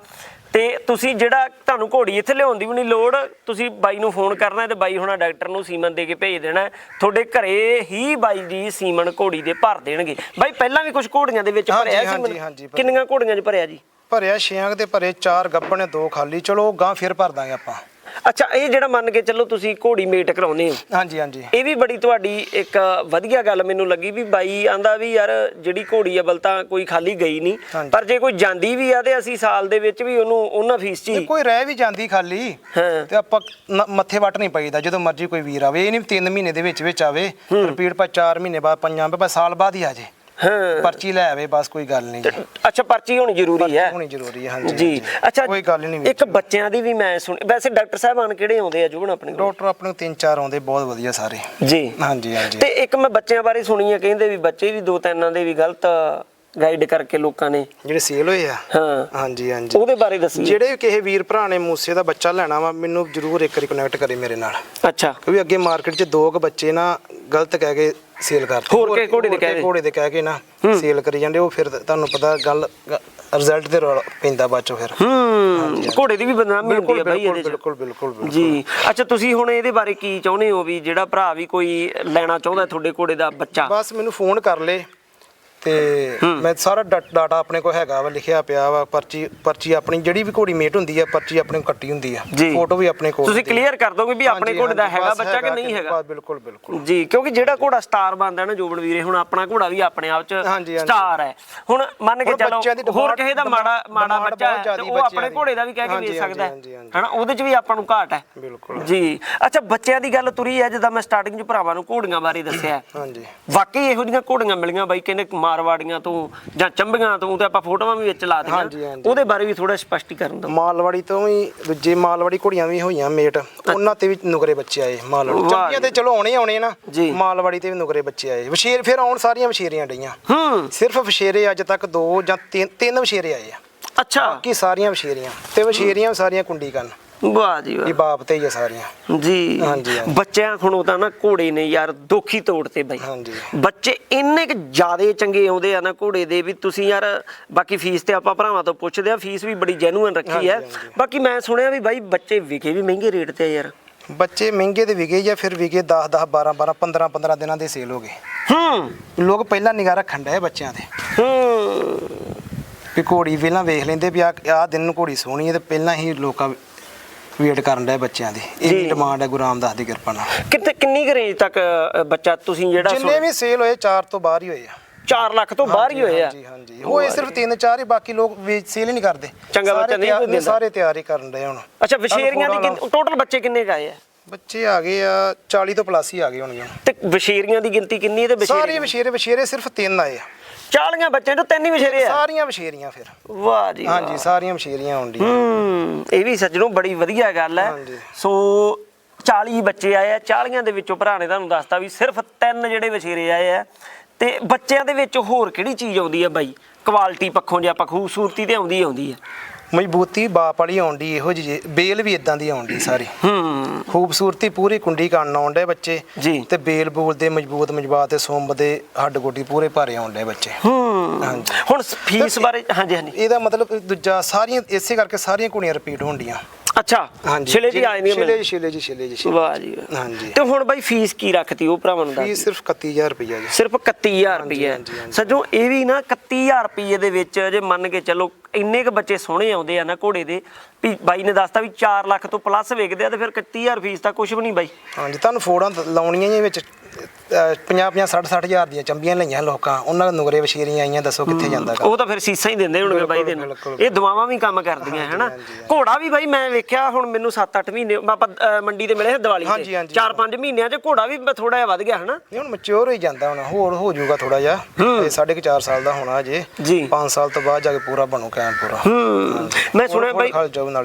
ਤੇ ਤੁਸੀਂ ਜਿਹੜਾ ਤੁਹਾਨੂੰ ਘੋੜੀ ਇੱਥੇ ਲਿਆਉਣ ਦੀ ਵੀ ਨਹੀਂ ਲੋੜ ਤੁਸੀਂ ਬਾਈ ਨੂੰ ਫੋਨ ਕਰਨਾ ਤੇ ਬਾਈ ਹੁਣਾ ਡਾਕਟਰ ਨੂੰ ਸੀਮਨ ਦੇ ਕੇ ਭੇਜ ਦੇਣਾ। ਤੁਹਾਡੇ ਘਰੇ ਹੀ ਬਾਈ ਜੀ ਸੀਮਨ ਘੋੜੀ ਦੇ ਭਰ ਦੇਣਗੇ। ਬਾਈ ਪਹਿਲਾਂ ਵੀ ਕੁਝ ਘੋੜੀਆਂ ਦੇ ਵਿੱਚ ਭਰਿਆ ਸੀਮਨ। ਕਿੰਨੀਆਂ ਘੋੜੀਆਂ 'ਚ ਭਰਿਆ ਜੀ? ਭਰਿਆ ਛਿਆਂ ਦੇ ਭਰੇ ਚਾਰ ਗੱਬਣ ਦੋ ਖਾਲੀ। ਚਲੋ ਗਾਂ ਫਿਰ ਭਰ ਦਾਂਗੇ ਆਪਾਂ। ਅੱਛਾ ਇਹ ਜਿਹੜਾ ਮੰਨ ਕੇ ਚੱਲੋ ਤੁਸੀਂ ਘੋੜੀ ਮੇਟ ਕਰਾਉਂਦੇ ਹੋ। ਹਾਂਜੀ ਹਾਂਜੀ। ਇਹ ਵੀ ਬੜੀ ਤੁਹਾਡੀ ਇੱਕ ਵਧੀਆ ਗੱਲ ਮੈਨੂੰ ਲੱਗੀ ਵੀ ਬਾਈ ਆਂਦਾ ਵੀ ਯਾਰ ਜਿਹੜੀ ਘੋੜੀ ਆ ਬਲ ਤਾਂ ਕੋਈ ਖਾਲੀ ਗਈ ਨਹੀਂ। ਪਰ ਜੇ ਕੋਈ ਜਾਂਦੀ ਵੀ ਆ ਤੇ ਅਸੀਂ ਸਾਲ ਦੇ ਵਿੱਚ ਵੀ ਉਹਨੂੰ ਉਹਨਾਂ ਫੀਸ ਚ ਹੀ ਕੋਈ ਰਹਿ ਵੀ ਜਾਂਦੀ ਖਾਲੀ ਤੇ ਆਪਾਂ ਮੱਥੇ ਵੱਟ ਨਹੀਂ ਪਈਦਾ ਜਦੋਂ ਮਰਜ਼ੀ ਕੋਈ ਵੀਰ ਆਵੇ। ਇਹ ਨਹੀਂ 3 ਮਹੀਨੇ ਦੇ ਵਿੱਚ ਵਿੱਚ ਆਵੇ ਰਿਪੀਟ ਪਾ 4 ਮਹੀਨੇ ਬਾਅਦ ਪੰਜਾਂ ਬਾਅਦ ਸਾਲ ਬਾਅਦ ਹੀ ਆ ਜੇ। ਹਾਂ। ਪਰਚੀ ਲੈ ਆਵੇ ਬਸ ਕੋਈ ਗੱਲ ਨਹੀਂ ਜੀ। ਅੱਛਾ ਪਰਚੀ ਹੋਣੀ ਜ਼ਰੂਰੀ ਹੈ। ਹੋਣੀ ਜ਼ਰੂਰੀ ਹੈ ਹਾਂਜੀ ਜੀ। ਅੱਛਾ ਕੋਈ ਗੱਲ ਨਹੀਂ ਇੱਕ ਬੱਚਿਆਂ ਦੀ ਵੀ ਮੈਂ ਸੁਣ ਵੈਸੇ ਡਾਕਟਰ ਸਾਹਿਬਾਨ ਕਿਹੜੇ ਆਉਂਦੇ ਆ ਜੁਗਣ ਆਪਣੇ ਕੋਲ? ਡਾਕਟਰ ਆਪਣੇ ਤਿੰਨ ਚਾਰ ਆਉਂਦੇ ਬਹੁਤ ਵਧੀਆ ਸਾਰੇ। ਜੀ। ਹਾਂਜੀ ਹਾਂਜੀ। ਤੇ ਇੱਕ ਮੈਂ ਬੱਚਿਆਂ ਬਾਰੇ ਸੁਣੀ ਆ ਕਹਿੰਦੇ ਵੀ ਬੱਚੇ ਵੀ ਦੋ ਤਿੰਨਾਂ ਦੇ ਵੀ ਗਲਤ ਗਾਈਡ ਕਰਕੇ ਲੋਕਾਂ ਨੇ। ਜਿਹੜੇ ਸੇਲ ਹੋਏ ਆ? ਹਾਂ। ਹਾਂਜੀ ਹਾਂਜੀ। ਉਹਦੇ ਬਾਰੇ ਦੱਸੀ। ਜਿਹੜੇ ਵੀ ਕਿਸੇ ਵੀਰ ਭਰਾ ਨੇ ਮੂਸੇ ਦਾ ਬੱਚਾ ਲੈਣਾ ਵਾ ਮੈਨੂੰ ਜਰੂਰ ਇੱਕ ਵਾਰੀ ਕਨੈਕਟ ਕਰੇ ਮੇਰੇ ਨਾਲ। ਅੱਛਾ। ਕਿਉਂਕਿ ਅੱਗੇ ਮਾਰਕੀਟ 'ਚ ਦੋ ਕੁ ਬੱਚੇ ਨਾ ਗਲਤ ਕਹਿ ਕੇ ਸੇਲ ਕਰਦੇ ਹੋਰ ਕਿਸੇ ਘੋੜੇ ਦੇ ਕਹਿ ਕੇ। ਘੋੜੇ ਦੇ ਕਹਿ ਕੇ ਨਾ ਸੇਲ ਕਰੀ ਜਾਂਦੇ ਉਹ ਫਿਰ ਤੁਹਾਨੂੰ ਪਤਾ ਗੱਲ ਰਿਜ਼ਲਟ ਤੇ ਰੌਲਾ ਪੈਂਦਾ ਬਾਅਦ ਫਿਰ। ਹੂੰ ਘੋੜੇ ਦੀ ਵੀ ਬਦਨਾਮੀ ਹੁੰਦੀ ਹੈ ਬਾਈ ਇਹਦੇ ਚ। ਬਿਲਕੁਲ ਬਿਲਕੁਲ। ਜੀ। ਅੱਛਾ ਤੁਸੀਂ ਹੁਣ ਇਹਦੇ ਬਾਰੇ ਕੀ ਚਾਹੁੰਦੇ ਹੋ ਵੀ ਜਿਹੜਾ ਭਰਾ ਵੀ ਕੋਈ ਲੈਣਾ ਚਾਹੁੰਦਾ ਤੁਹਾਡੇ ਘੋੜੇ ਦਾ ਬੱਚਾ? ਬਸ ਮੈਨੂੰ ਫੋਨ ਕਰ ਲੇ। ਤੇ ਮੈਂ ਸਾਰਾ ਡਾਟਾ ਆਪਣੇ ਕੋਲ ਹੈਗਾ ਵਾ ਲਿਖਿਆ ਪਿਆ ਵਾ ਪਰਚੀ ਪਰਚੀ ਆਪਣੀ ਜਿਹੜੀ ਵੀ ਘੋੜੀ ਮੇਟ ਹੁੰਦੀ ਆ ਪਰਚੀ ਆਪਣੇ ਕੋਲ ਕੱਟੀ ਹੁੰਦੀ ਆ। ਫੋਟੋ ਵੀ ਆਪਣੇ ਕੋਲ ਤੁਸੀਂ। ਕਲੀਅਰ ਕਰ ਦੋਗੇ ਵੀ ਆਪਣੇ ਘੋੜੇ ਦਾ ਹੈਗਾ ਬੱਚਾ ਕਿ ਨਹੀਂ ਹੈਗਾ? ਬਿਲਕੁਲ ਬਿਲਕੁਲ। ਜੀ ਕਿਉਂਕਿ ਜਿਹੜਾ ਘੋੜਾ ਸਟਾਰ ਬਣਦਾ ਨਾ ਜੋਬਨ ਵੀਰੇ ਹੁਣ ਆਪਣਾ ਘੋੜਾ ਵੀ ਆਪਣੇ ਆਪ ਚ। ਸਟਾਰ ਹੈ। ਹੁਣ ਮੰਨ ਕੇ ਚੱਲੋ ਹੋਰ ਕਿਸੇ ਦਾ ਮਾੜਾ ਮਾੜਾ ਬੱਚਾ ਹੈ ਉਹ ਆਪਣੇ। ਘੋੜੇ ਦਾ ਵੀ ਕਹਿ ਕੇ ਵੇਚ ਸਕਦਾ ਹੈ। ਹਨਾ? ਉਹਦੇ ਚ ਵੀ ਆਪਾਂ ਨੂੰ ਘਾਟ ਹੈ। ਬਿਲਕੁਲ। ਜੀ। ਅੱਛਾ ਬੱਚਿਆਂ ਦੀ ਗੱਲ ਤੁਰੀ ਹੈ ਜਿੱਦਾਂ ਮੈਂ ਸਟਾਰਟਿੰਗ ਚ ਭਰਾਵਾਂ ਨੂੰ ਘੋੜੀਆਂ ਬਾਰੇ ਦੱਸਿਆ ਹਾਂਜੀ। ਵਾਕਈ ਇਹੋ ਜਿਹੀਆਂ ਘੋੜੀਆਂ ਮਿਲੀਆਂ ਬਾਈ ਕਹਿੰਦੇ ਮਾਰਵਾੜੀਆਂ ਤੋਂ ਜਾਂ ਚੰਬੀਆਂ ਤੋਂ ਤੇ ਆਪਾਂ ਫੋਟੋਆਂ ਵੀ ਵਿੱਚ ਲਾ ਹਾਂਜੀ। ਉਹਦੇ ਬਾਰੇ ਵੀ ਥੋੜਾ ਸਪਸ਼ਟੀਕਰਨ ਦਿਓ। ਮਾਲਵਾੜੀ ਤੋਂ ਵੀ ਦੂਜੇ ਮਾਲਵਾੜੀ ਘੋੜੀਆਂ ਵੀ ਹੋਈਆਂ ਮੇਟ ਉਹਨਾਂ ਤੇ ਵੀ ਨੁਕਰੇ ਬੱਚੇ ਆਏ ਮਾਲਵਾੜੀ। ਵਾਹ ਚੰਗੀਆਂ ਤੇ ਚਲੋ ਆਉਣੇ ਹੀ ਆਉਣੇ ਨਾ ਜੀ। ਮਾਲਵਾੜੀ ਤੇ ਵੀ ਨੁਕਰੇ ਬੱਚੇ ਆਏ। ਵਸ਼ੇਰ ਫਿਰ ਆਉਣ ਸਾਰੀਆਂ ਵਸ਼ੇਰੀਆਂ ਡਈਆਂ। ਹੂੰ। ਸਿਰਫ ਵਸ਼ੇਰੇ ਅੱਜ ਤੱਕ ਦੋ ਜਾਂ ਤਿੰਨ ਤਿੰਨ ਵਸ਼ੇਰੇ ਆਏ ਆ। ਅੱਛਾ। ਬਾਕੀ ਸਾਰੀਆਂ ਵਸ਼ੇਰੀਆਂ ਤੇ ਵਸ਼ੇਰੀਆਂ ਵੀ ਸਾਰੀਆਂ ਕੁੰਡੀ ਕਰਨ ਵਾਹ ਜੀ ਵਾਹ। ਇਹ ਬਾਪ ਤੇ ਹੀ ਆ ਸਾਰੀਆਂ। ਜੀ। ਹਾਂਜੀ, ਹਾਂਜੀ। ਬੱਚਿਆਂ ਖਣੋ ਤਾਂ ਨਾ ਘੋੜੇ ਨੇ ਯਾਰ ਦੁਖੀ ਤੋੜਤੇ ਬਾਈ। ਹਾਂਜੀ। ਬੱਚੇ ਇੰਨੇ ਕੁ ਜ਼ਿਆਦੇ ਚੰਗੇ ਆਉਂਦੇ ਆ ਨਾ ਘੋੜੇ ਦੇ ਵੀ ਤੁਸੀਂ ਯਾਰ ਬਾਕੀ ਫੀਸ ਤੇ ਆਪਾਂ ਭਰਾਵਾਂ ਤੋਂ ਪੁੱਛਦੇ ਆ ਫੀਸ ਵੀ ਬੜੀ ਜੈਨੂਇਨ ਰੱਖੀ ਹਾਂਜੀ, ਹੈ। ਹਾਂਜੀ। ਬਾਕੀ ਮੈਂ ਸੁਣਿਆ ਵੀ ਬਾਈ ਬੱਚੇ ਵਿਕੇ ਵੀ ਮਹਿੰਗੇ ਰੇਟ ਤੇ ਆ ਯਾਰ। ਬੱਚੇ ਮਹਿੰਗੇ ਤੇ ਵਿਕੇ ਜਾਂ ਫਿਰ ਵਿਕੇ 10 10 12 12 15 15 ਦਿਨਾਂ ਦੇ ਸੇਲ ਹੋ ਗਏ। ਹੂੰ। ਲੋਕ ਪਹਿਲਾਂ ਨਿਗਾਹ ਰੱਖਣ ਡਏ ਬੱਚਿਆਂ ਤੇ। ਹੂੰ। ਵੀ ਘੋੜੀ ਪਹਿਲਾਂ ਵੇਖ ਲੈਂਦੇ ਵੀ ਆ ਦਿਨ ਨੂੰ ਘੋੜੀ ਸੋਹਣੀ ਹੈ ਤੇ ਪਹਿਲਾਂ ਹੀ ਲੋਕਾਂ ਵੇਟ ਕਰਨ ਡਏ ਬੱਚਿਆਂ ਦੀ। ਇੰਨੀ ਡਿਮਾਂਡ ਹੈ ਗੁਰੂ ਰਾਮਦਾਸ ਦੀ ਕਿਰਪਾ ਨਾਲ। ਕਿਤੇ ਕਿੰਨੀ ਰੇਂਜ ਤੱਕ ਬੱਚਾ ਤੁਸੀਂ ਜਿਹੜਾ ਜਿੰਨੇ ਵੀ ਸੇਲ ਹੋਏ 4 ਤੋਂ ਬਾਹਰ ਹੀ ਹੋਏ ਆ। 4 ਲੱਖ ਤੋਂ ਬਾਹਰ ਹੀ ਹੋਏ ਆ? ਹਾਂਜੀ ਹਾਂਜੀ। ਹੋਏ ਸਿਰਫ 3 4 ਹੀ ਬਾਕੀ ਲੋਕ ਵੇਚ ਸੇਲ ਹੀ ਨਹੀਂ ਕਰਦੇ। ਚੰਗਾ ਸਾਰੇ ਬੱਚਾ ਨਹੀਂ ਤਿਆਰ- ਕੋਈ ਦਿੰਦਾ। ਸਾਰੇ ਤਿਆਰੀ ਕਰਨ ਡਏ ਹੁਣ। ਅੱਛਾ ਵਿਸ਼ੇਰੀਆਂ ਦੀ ਟੋਟਲ ਬੱਚੇ ਕਿੰਨੇ ਕਾਏ ਆ? ਬੱਚੇ ਆ ਗਏ ਆ 40 ਤੋਂ ਪਲੱਸ ਹੀ ਆ ਗਏ ਹੋਣਗੇ ਹੁਣ। ਤੇ ਵਿਸ਼ੇਰੀਆਂ ਦੀ ਗਿਣਤੀ ਕਿੰਨੀ ਹੈ ਤੇ ਸਾਰੇ ਵਿਸ਼ੇਰੀਆਂ ਵਸ਼ੇਰੇ ਵਸ਼ੇਰੇ ਸਿਰਫ 3 ਆਏ ਆ। 40 ਬੱਚਿਆਂ ਤੋਂ ਤਿੰਨ ਹੀ ਵਿਸ਼ੇਰੇ ਆ। ਸਾਰੀਆਂ ਵਸ਼ੇਰੀਆਂ ਫਿਰ। ਵਾਹ ਜੀ। ਹਾਂਜੀ ਸਾਰੀਆਂ ਵਸ਼ੇਰੀਆਂ ਆਉਂਦੀਆਂ ਹੂੰ ਇਹ ਵੀ ਸੱਜਣੋਂ ਬੜੀ ਵਧੀਆ ਗੱਲ ਹੈ। ਸੋ 40 ਬੱਚੇ ਆਏ ਆ। 40 ਦੇ ਵਿੱਚੋਂ ਭਰਾ ਨੇ ਤੁਹਾਨੂੰ ਦੱਸਤਾ ਵੀ ਸਿਰਫ ਤਿੰਨ ਜਿਹੜੇ ਵਛੇਰੇ ਆਏ ਆ। ਤੇ ਬੱਚਿਆਂ ਦੇ ਵਿੱਚ ਹੋਰ ਕਿਹੜੀ ਚੀਜ਼ ਆਉਂਦੀ ਹੈ ਬਾਈ? ਕੁਆਲਿਟੀ ਪੱਖੋਂ ਜੇ ਆਪਾਂ ਖੂਬਸੂਰਤੀ ਤੇ ਆਉਂਦੀ ਆਉਂਦੀ ਹੈ ਮਜ਼ਬੂਤੀ ਬਾਪ ਵਾਲੀ ਆਉਂਦੀ ਇਹੋ ਜਿਹੀ ਬੇਲ ਵੀ ਇਦਾਂ ਦੀ ਆਉਂਦੀ ਸਾਰੀ। ਹੂੰ। ਖੂਬਸੂਰਤੀ ਪੂਰੀ ਕੁੰਡੀ ਕਰਨ ਆਉਂਦੇ ਬੱਚੇ। ਜੀ। ਤੇ ਬੇਲ ਬੂਲ ਦੇ ਮਜ਼ਬੂਤ ਮਜਬਾਤ ਤੇ ਸੁੰਬ ਦੇ ਹੱਡ ਗੋਡੀ ਪੂਰੇ ਭਾਰੇ ਆਉਂਦੇ ਬੱਚੇ। ਹੂੰ। ਹਾਂਜੀ। ਹੁਣ ਫੀਸ ਬਾਰੇ ਹਾਂਜੀ ਹਾਂਜੀ। ਇਹਦਾ ਮਤਲਬ ਦੂਜਾ ਸਾਰੀਆਂ ਇਸੇ ਕਰਕੇ ਸਾਰੀਆਂ ਕੁੜੀਆਂ ਰਿਪੀਟ ਹੁੰਦੀਆਂ ਅੱਛਾ ਛਿਲੇ ਜੀ ਆਏ ਨਹੀਂ ਛਿਲੇ ਜੀ ਛਿਲੇ ਜੀ ਛਿਲੇ ਜੀ। ਵਾਹ ਜੀ। ਹਾਂਜੀ। ਤੇ ਹੁਣ ਬਾਈ ਫੀਸ ਕੀ ਰੱਖਤੀ ਉਹ ਭਰਾਵਾਂ ਨੂੰ ਫੀਸ ਸਿਰਫ 31000 ਰੁਪਈਆ ਜੀ। ਸਿਰਫ 31000 ਹਾਂਜੀ, ਰੁਪਏ ਹਾਂਜੀ, ਹਾਂਜੀ। ਸੱਜੋ ਇਹ ਵੀ ਨਾ 31000 ਰੁਪਏ ਦੇ ਵਿੱਚ ਜੇ ਮੰਨ ਕੇ ਚੱਲੋ ਇੰਨੇ ਕ ਬੱਚੇ ਸੋਹਣੇ ਆਉਂਦੇ ਆ ਨਾ ਘੋੜੇ ਦੇ ਵੀ ਬਾਈ ਨੇ ਦੱਸਤਾ ਵੀ 4 ਲੱਖ ਤੋਂ ਪਲੱਸ ਵੇਚਦੇ ਆ ਤੇ ਫਿਰ 31000 ਫੀਸ ਤਾਂ ਕੁਝ ਵੀ ਨਹੀਂ ਬਾਈ। ਹਾਂਜੀ ਤੁਹਾਨੂੰ ਫੋੜਾਂ ਲਾਉਣੀਆਂ ਹੀ ਵਿੱਚ। 50 50 60 60 ਹਜ਼ਾਰ ਦੀਆਂ ਚੰਬੀਆਂ ਲਈਆਂ ਲੋਕਾਂ ਉਹਨਾਂ ਦੇ ਨੁਗਰੇ ਵਸ਼ੀਰੀਆਂ ਆਈਆਂ ਦੱਸੋ ਕਿੱਥੇ ਜਾਂਦਾ ਕੰਮ? ਉਹ ਤਾਂ ਫਿਰ ਸੀਸਾਂ ਹੀ ਦਿੰਦੇ ਹੋਣਗੇ ਬਾਈ ਦੇ ਨੂੰ ਇਹ ਦਵਾਵਾਂ ਵੀ ਕੰਮ ਕਰਦੀਆਂ ਹੈਨਾ? ਘੋੜਾ ਵੀ ਬਾਈ ਮੈਂ ਵੇਖਿਆ ਹੁਣ ਮੈਨੂੰ 7-8 ਮਹੀਨੇ ਆਪਾਂ ਮੰਡੀ ਤੇ ਮਿਲੇ ਦੀਵਾਲੀ ਹਾਂਜੀ, ਤੇ ਹਾਂਜੀ। 4-5 ਮਹੀਨਿਆਂ 'ਚ ਘੋੜਾ ਵੀ ਥੋੜਾ ਜਿਹਾ ਵੱਧ ਗਿਆ ਹੈਨਾ? ਨਹੀਂ ਹੁਣ ਮੈਚੁਰ ਹੋਈ ਜਾਂਦਾ ਹੁਣ ਹੋਰ ਹੋ ਜਾਊਗਾ ਥੋੜਾ ਜਿਹਾ। ਕੁ ਚਾਰ ਸਾਲ ਦਾ ਹੋਣਾ ਅਜੇ। ਜੀ। 5 ਸਾਲ ਤੋਂ ਬਾਅਦ ਜਾ ਕੇ ਪੂਰਾ ਬਣੂ ਕਾਇਮ ਪੂਰਾ। ਮੈਂ ਸੁਣਿਆ ਬਾਈ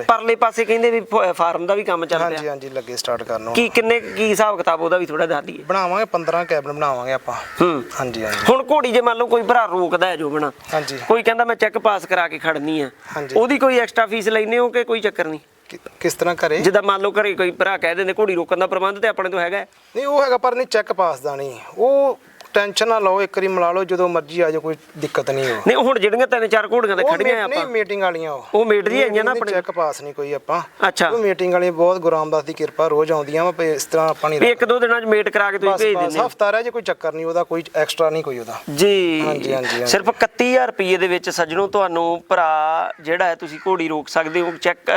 ਪਰਲੇ ਪਾਸੇ ਕਹਿੰਦੇ ਵੀ ਫਾਰਮ ਦਾ ਵੀ ਕੰਮ ਚੱਲ ਹਾਂਜੀ ਰਿਹਾ ਹਾਂਜੀ ਲੱਗੇ ਸਟਾਰਟ ਕਰਨ ਨੂੰ ਕੀ ਕਿੰਨੇ ਕੀ ਹਿਸਾਬ ਕਿਤਾਬ ਉਹਦਾ ਵੀ ਥੋੜਾ ਦੱਸ ਦਈਏ। ਬਣਾਵਾਂਗੇ 15 ਕੈਬਨ ਬਣਾਵਾਂਗੇ ਆਪਾਂ। ਹੂੰ। ਹਾਂਜੀ ਹਾਂਜੀ। ਹੁਣ ਘੋੜੀ ਜੇ ਮੰਨ ਲਓ ਕੋਈ ਭਰਾ ਰੋਕਦਾ ਹੈ ਜੋ ਬਣਾ ਹਾਂਜੀ। ਕੋਈ ਕਹਿੰਦਾ ਮੈਂ ਚੈੱਕ ਪਾਸ ਕਰਾ ਕੇ ਖੜਨੀ ਆ ਹਾਂਜੀ। ਉਹਦੀ ਕੋਈ ਐਕਸਟਰਾ ਫੀਸ ਲੈਨੇ ਹੋ ਕਿ ਕੋਈ ਚੱਕਰ ਨਹੀਂ? ਕਿ- ਕਿਸ ਤਰ੍ਹਾਂ ਕਰੇ? ਜਿੱਦਾਂ ਮੰਨ ਲਓ ਘਰੇ ਕੋਈ ਭਰਾ ਕਹਿ ਦਿੰਦੇ ਘੋੜੀ ਰੋਕਣ ਦਾ ਪ੍ਰਬੰਧ ਤੇ ਆਪਣੇ ਤੋਂ ਹੈਗਾ ਹੈ। ਨਹੀਂ ਉਹ ਹੈਗਾ ਪਰ ਨਹੀਂ ਚੈੱਕ ਪਾਸ ਦਾ ਨਹੀਂ। ਉਹ ਟੈਨਸ਼ਨ ਨਾ ਲਓ ਇੱਕ ਵਾਰੀ ਮਿਲਾ ਲਓ ਜਦੋਂ ਮਰਜ਼ੀ ਆ ਜਾਓ ਕੋਈ ਦਿੱਕਤ ਨਹੀਂ ਉਹ ਨਹੀਂ ਹੁਣ ਜਿਹੜੀਆਂ ਤਿੰਨ ਚਾਰ ਘੋੜੀਆਂ ਤੇ ਖੜੀਆਂ ਮੀ- ਆ ਨਹੀਂ ਆਪਾਂ ਮੀਟਿੰਗ ਵਾਲੀਆਂ ਉਹ। ਉਹ ਮੇਟ ਦੀ ਆਈਆਂ ਨਾ ਆਪਣੇ ਚੈੱਕ ਪਾਸ ਨਹੀਂ ਕੋਈ ਆਪਾਂ। ਅੱਛਾ। ਉਹ ਮੀਟਿੰਗ ਵਾਲੀਆਂ ਬਹੁਤ ਗੁਰਾਮਦਾਸ ਦੀ ਕਿਰਪਾ ਰੋਜ਼ ਆਉਂਦੀਆਂ ਵਾ ਇਸ ਤਰ੍ਹਾਂ ਆਪਾਂ ਨਹੀਂ ਇੱਕ ਦੋ ਦਿਨਾਂ 'ਚ ਮੇਟ ਕਰਾ ਕੇ ਤੁਸੀਂ ਭੇਜ ਦਿੰਦੇ ਹੋ। ਹਫਤਾ ਰਹਿ ਜੇ ਕੋਈ ਚੱਕਰ ਨਹੀਂ ਉਹਦਾ ਕੋਈ ਐਕਸਟਰਾ ਨਹੀਂ ਕੋਈ ਉਹਦਾ। ਜੀ। ਹਾਂਜੀ, ਹਾਂਜੀ, ਹਾਂਜੀ। ਸਿਰਫ 31000 ਰੁਪਏ ਦੇ ਵਿੱਚ ਸੱਜਣੋ ਤੁਹਾਨੂੰ ਭਰਾ ਜਿਹੜਾ ਹੈ ਤੁਸੀਂ ਘੋੜੀ ਰੋਕ ਸਕਦੇ ਹੋ। ਚੈੱਕ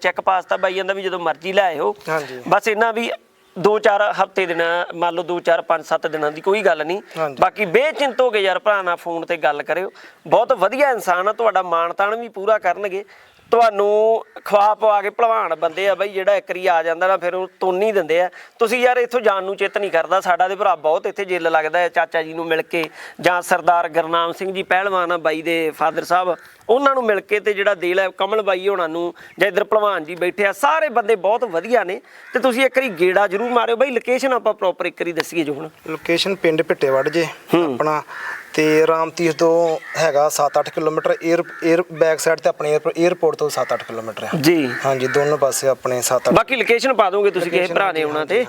ਚੈੱਕ ਪਾਸ ਤਾਂ ਬਾਈ ਜਾਂਦਾ ਵੀ ਜਦੋਂ ਮਰਜ਼ੀ ਲੈ ਆਇਓ। ਹਾਂਜੀ। ਬਸ ਇਹਨਾਂ ਵੀ 2-4 ਹਫ਼ਤੇ ਦਿਨ ਮੰਨ ਲਓ 2-4 5-7 ਦਿਨਾਂ ਦੀ ਕੋਈ ਗੱਲ ਨਹੀਂ। ਬਾਕੀ ਬੇਚਿੰਤ ਹੋ ਕੇ ਯਾਰ ਭਰਾ ਨਾਲ ਫੋਨ ਤੇ ਗੱਲ ਕਰਿਓ। ਬਹੁਤ ਵਧੀਆ ਇਨਸਾਨ ਆ ਤੁਹਾਡਾ ਮਾਣ ਤਾਣ ਵੀ ਪੂਰਾ ਕਰਨਗੇ। ਤੁਹਾਨੂੰ ਖਵਾ ਪਵਾ ਕੇ ਭਲਵਾਨ ਬੰਦੇ ਆ ਬਈ ਜਿਹੜਾ ਇੱਕ ਵਾਰੀ ਆ ਜਾਂਦਾ ਨਾ ਫਿਰ ਉਹ ਤੁੰਨ ਦਿੰਦੇ ਆ। ਤੁਸੀਂ ਯਾਰ ਇੱਥੋਂ ਜਾਣ ਨੂੰ ਚਿੱਤ ਨਹੀਂ ਕਰਦਾ। ਸਾਡਾ ਦੇ ਭਰਾ ਬਹੁਤ ਇੱਥੇ ਜਿੱਲ ਲੱਗਦਾ ਹੈ ਚਾਚਾ ਜੀ ਨੂੰ ਮਿਲ ਕੇ ਜਾਂ ਸਰਦਾਰ ਗੁਰਨਾਮ ਸਿੰਘ ਜੀ ਪਹਿਲਵਾਨ ਆ ਬਾਈ ਦੇ ਫਾਦਰ ਸਾਹਿਬ ਉਹਨਾਂ ਨੂੰ ਮਿਲ ਕੇ ਤੇ ਜਿਹੜਾ ਦਿਲ ਹੈ ਕਮਲ ਬਾਈ ਹੋਣਾ ਨੂੰ ਜਾਂ ਇਧਰ ਭਲਵਾਨ ਜੀ ਬੈਠੇ ਆ ਸਾਰੇ ਬੰਦੇ ਬਹੁਤ ਵਧੀਆ ਨੇ। ਤੇ ਤੁਸੀਂ ਇੱਕ ਵਾਰੀ ਗੇੜਾ ਜ਼ਰੂਰ ਮਾਰਿਓ। ਬਾਈ ਲੋਕੇਸ਼ਨ ਆਪਾਂ ਪ੍ਰੋਪਰ ਇੱਕ ਵਾਰੀ ਦੱਸੀਏ ਜੋ ਹੁਣ। ਲੋਕੇਸ਼ਨ ਪਿੰਡ ਭਿੱਟੇਵੜ ਜੇ ਆਪਣਾ ਤੇ ਰਾਮਤੀਰ ਤੋਂ ਹੈਗਾ 7-8 kilometre air air back side ਤੇ ਆਪਣੇ 에ਅਰਪੋਰਟ ਤੋਂ 7-8 ਕਿਲੋਮੀਟਰ ਹੈ ਜੀ। ਹਾਂਜੀ ਦੋਨੋਂ ਪਾਸੇ ਆਪਣੇ 7-8 ਬਾਕੀ ਲੋਕੇਸ਼ਨ ਪਾ ਦੋਗੇ ਤੁਸੀਂ ਕਿਸੇ ਭਰਾ ਨੇ ਆਉਣਾ ਤੇ।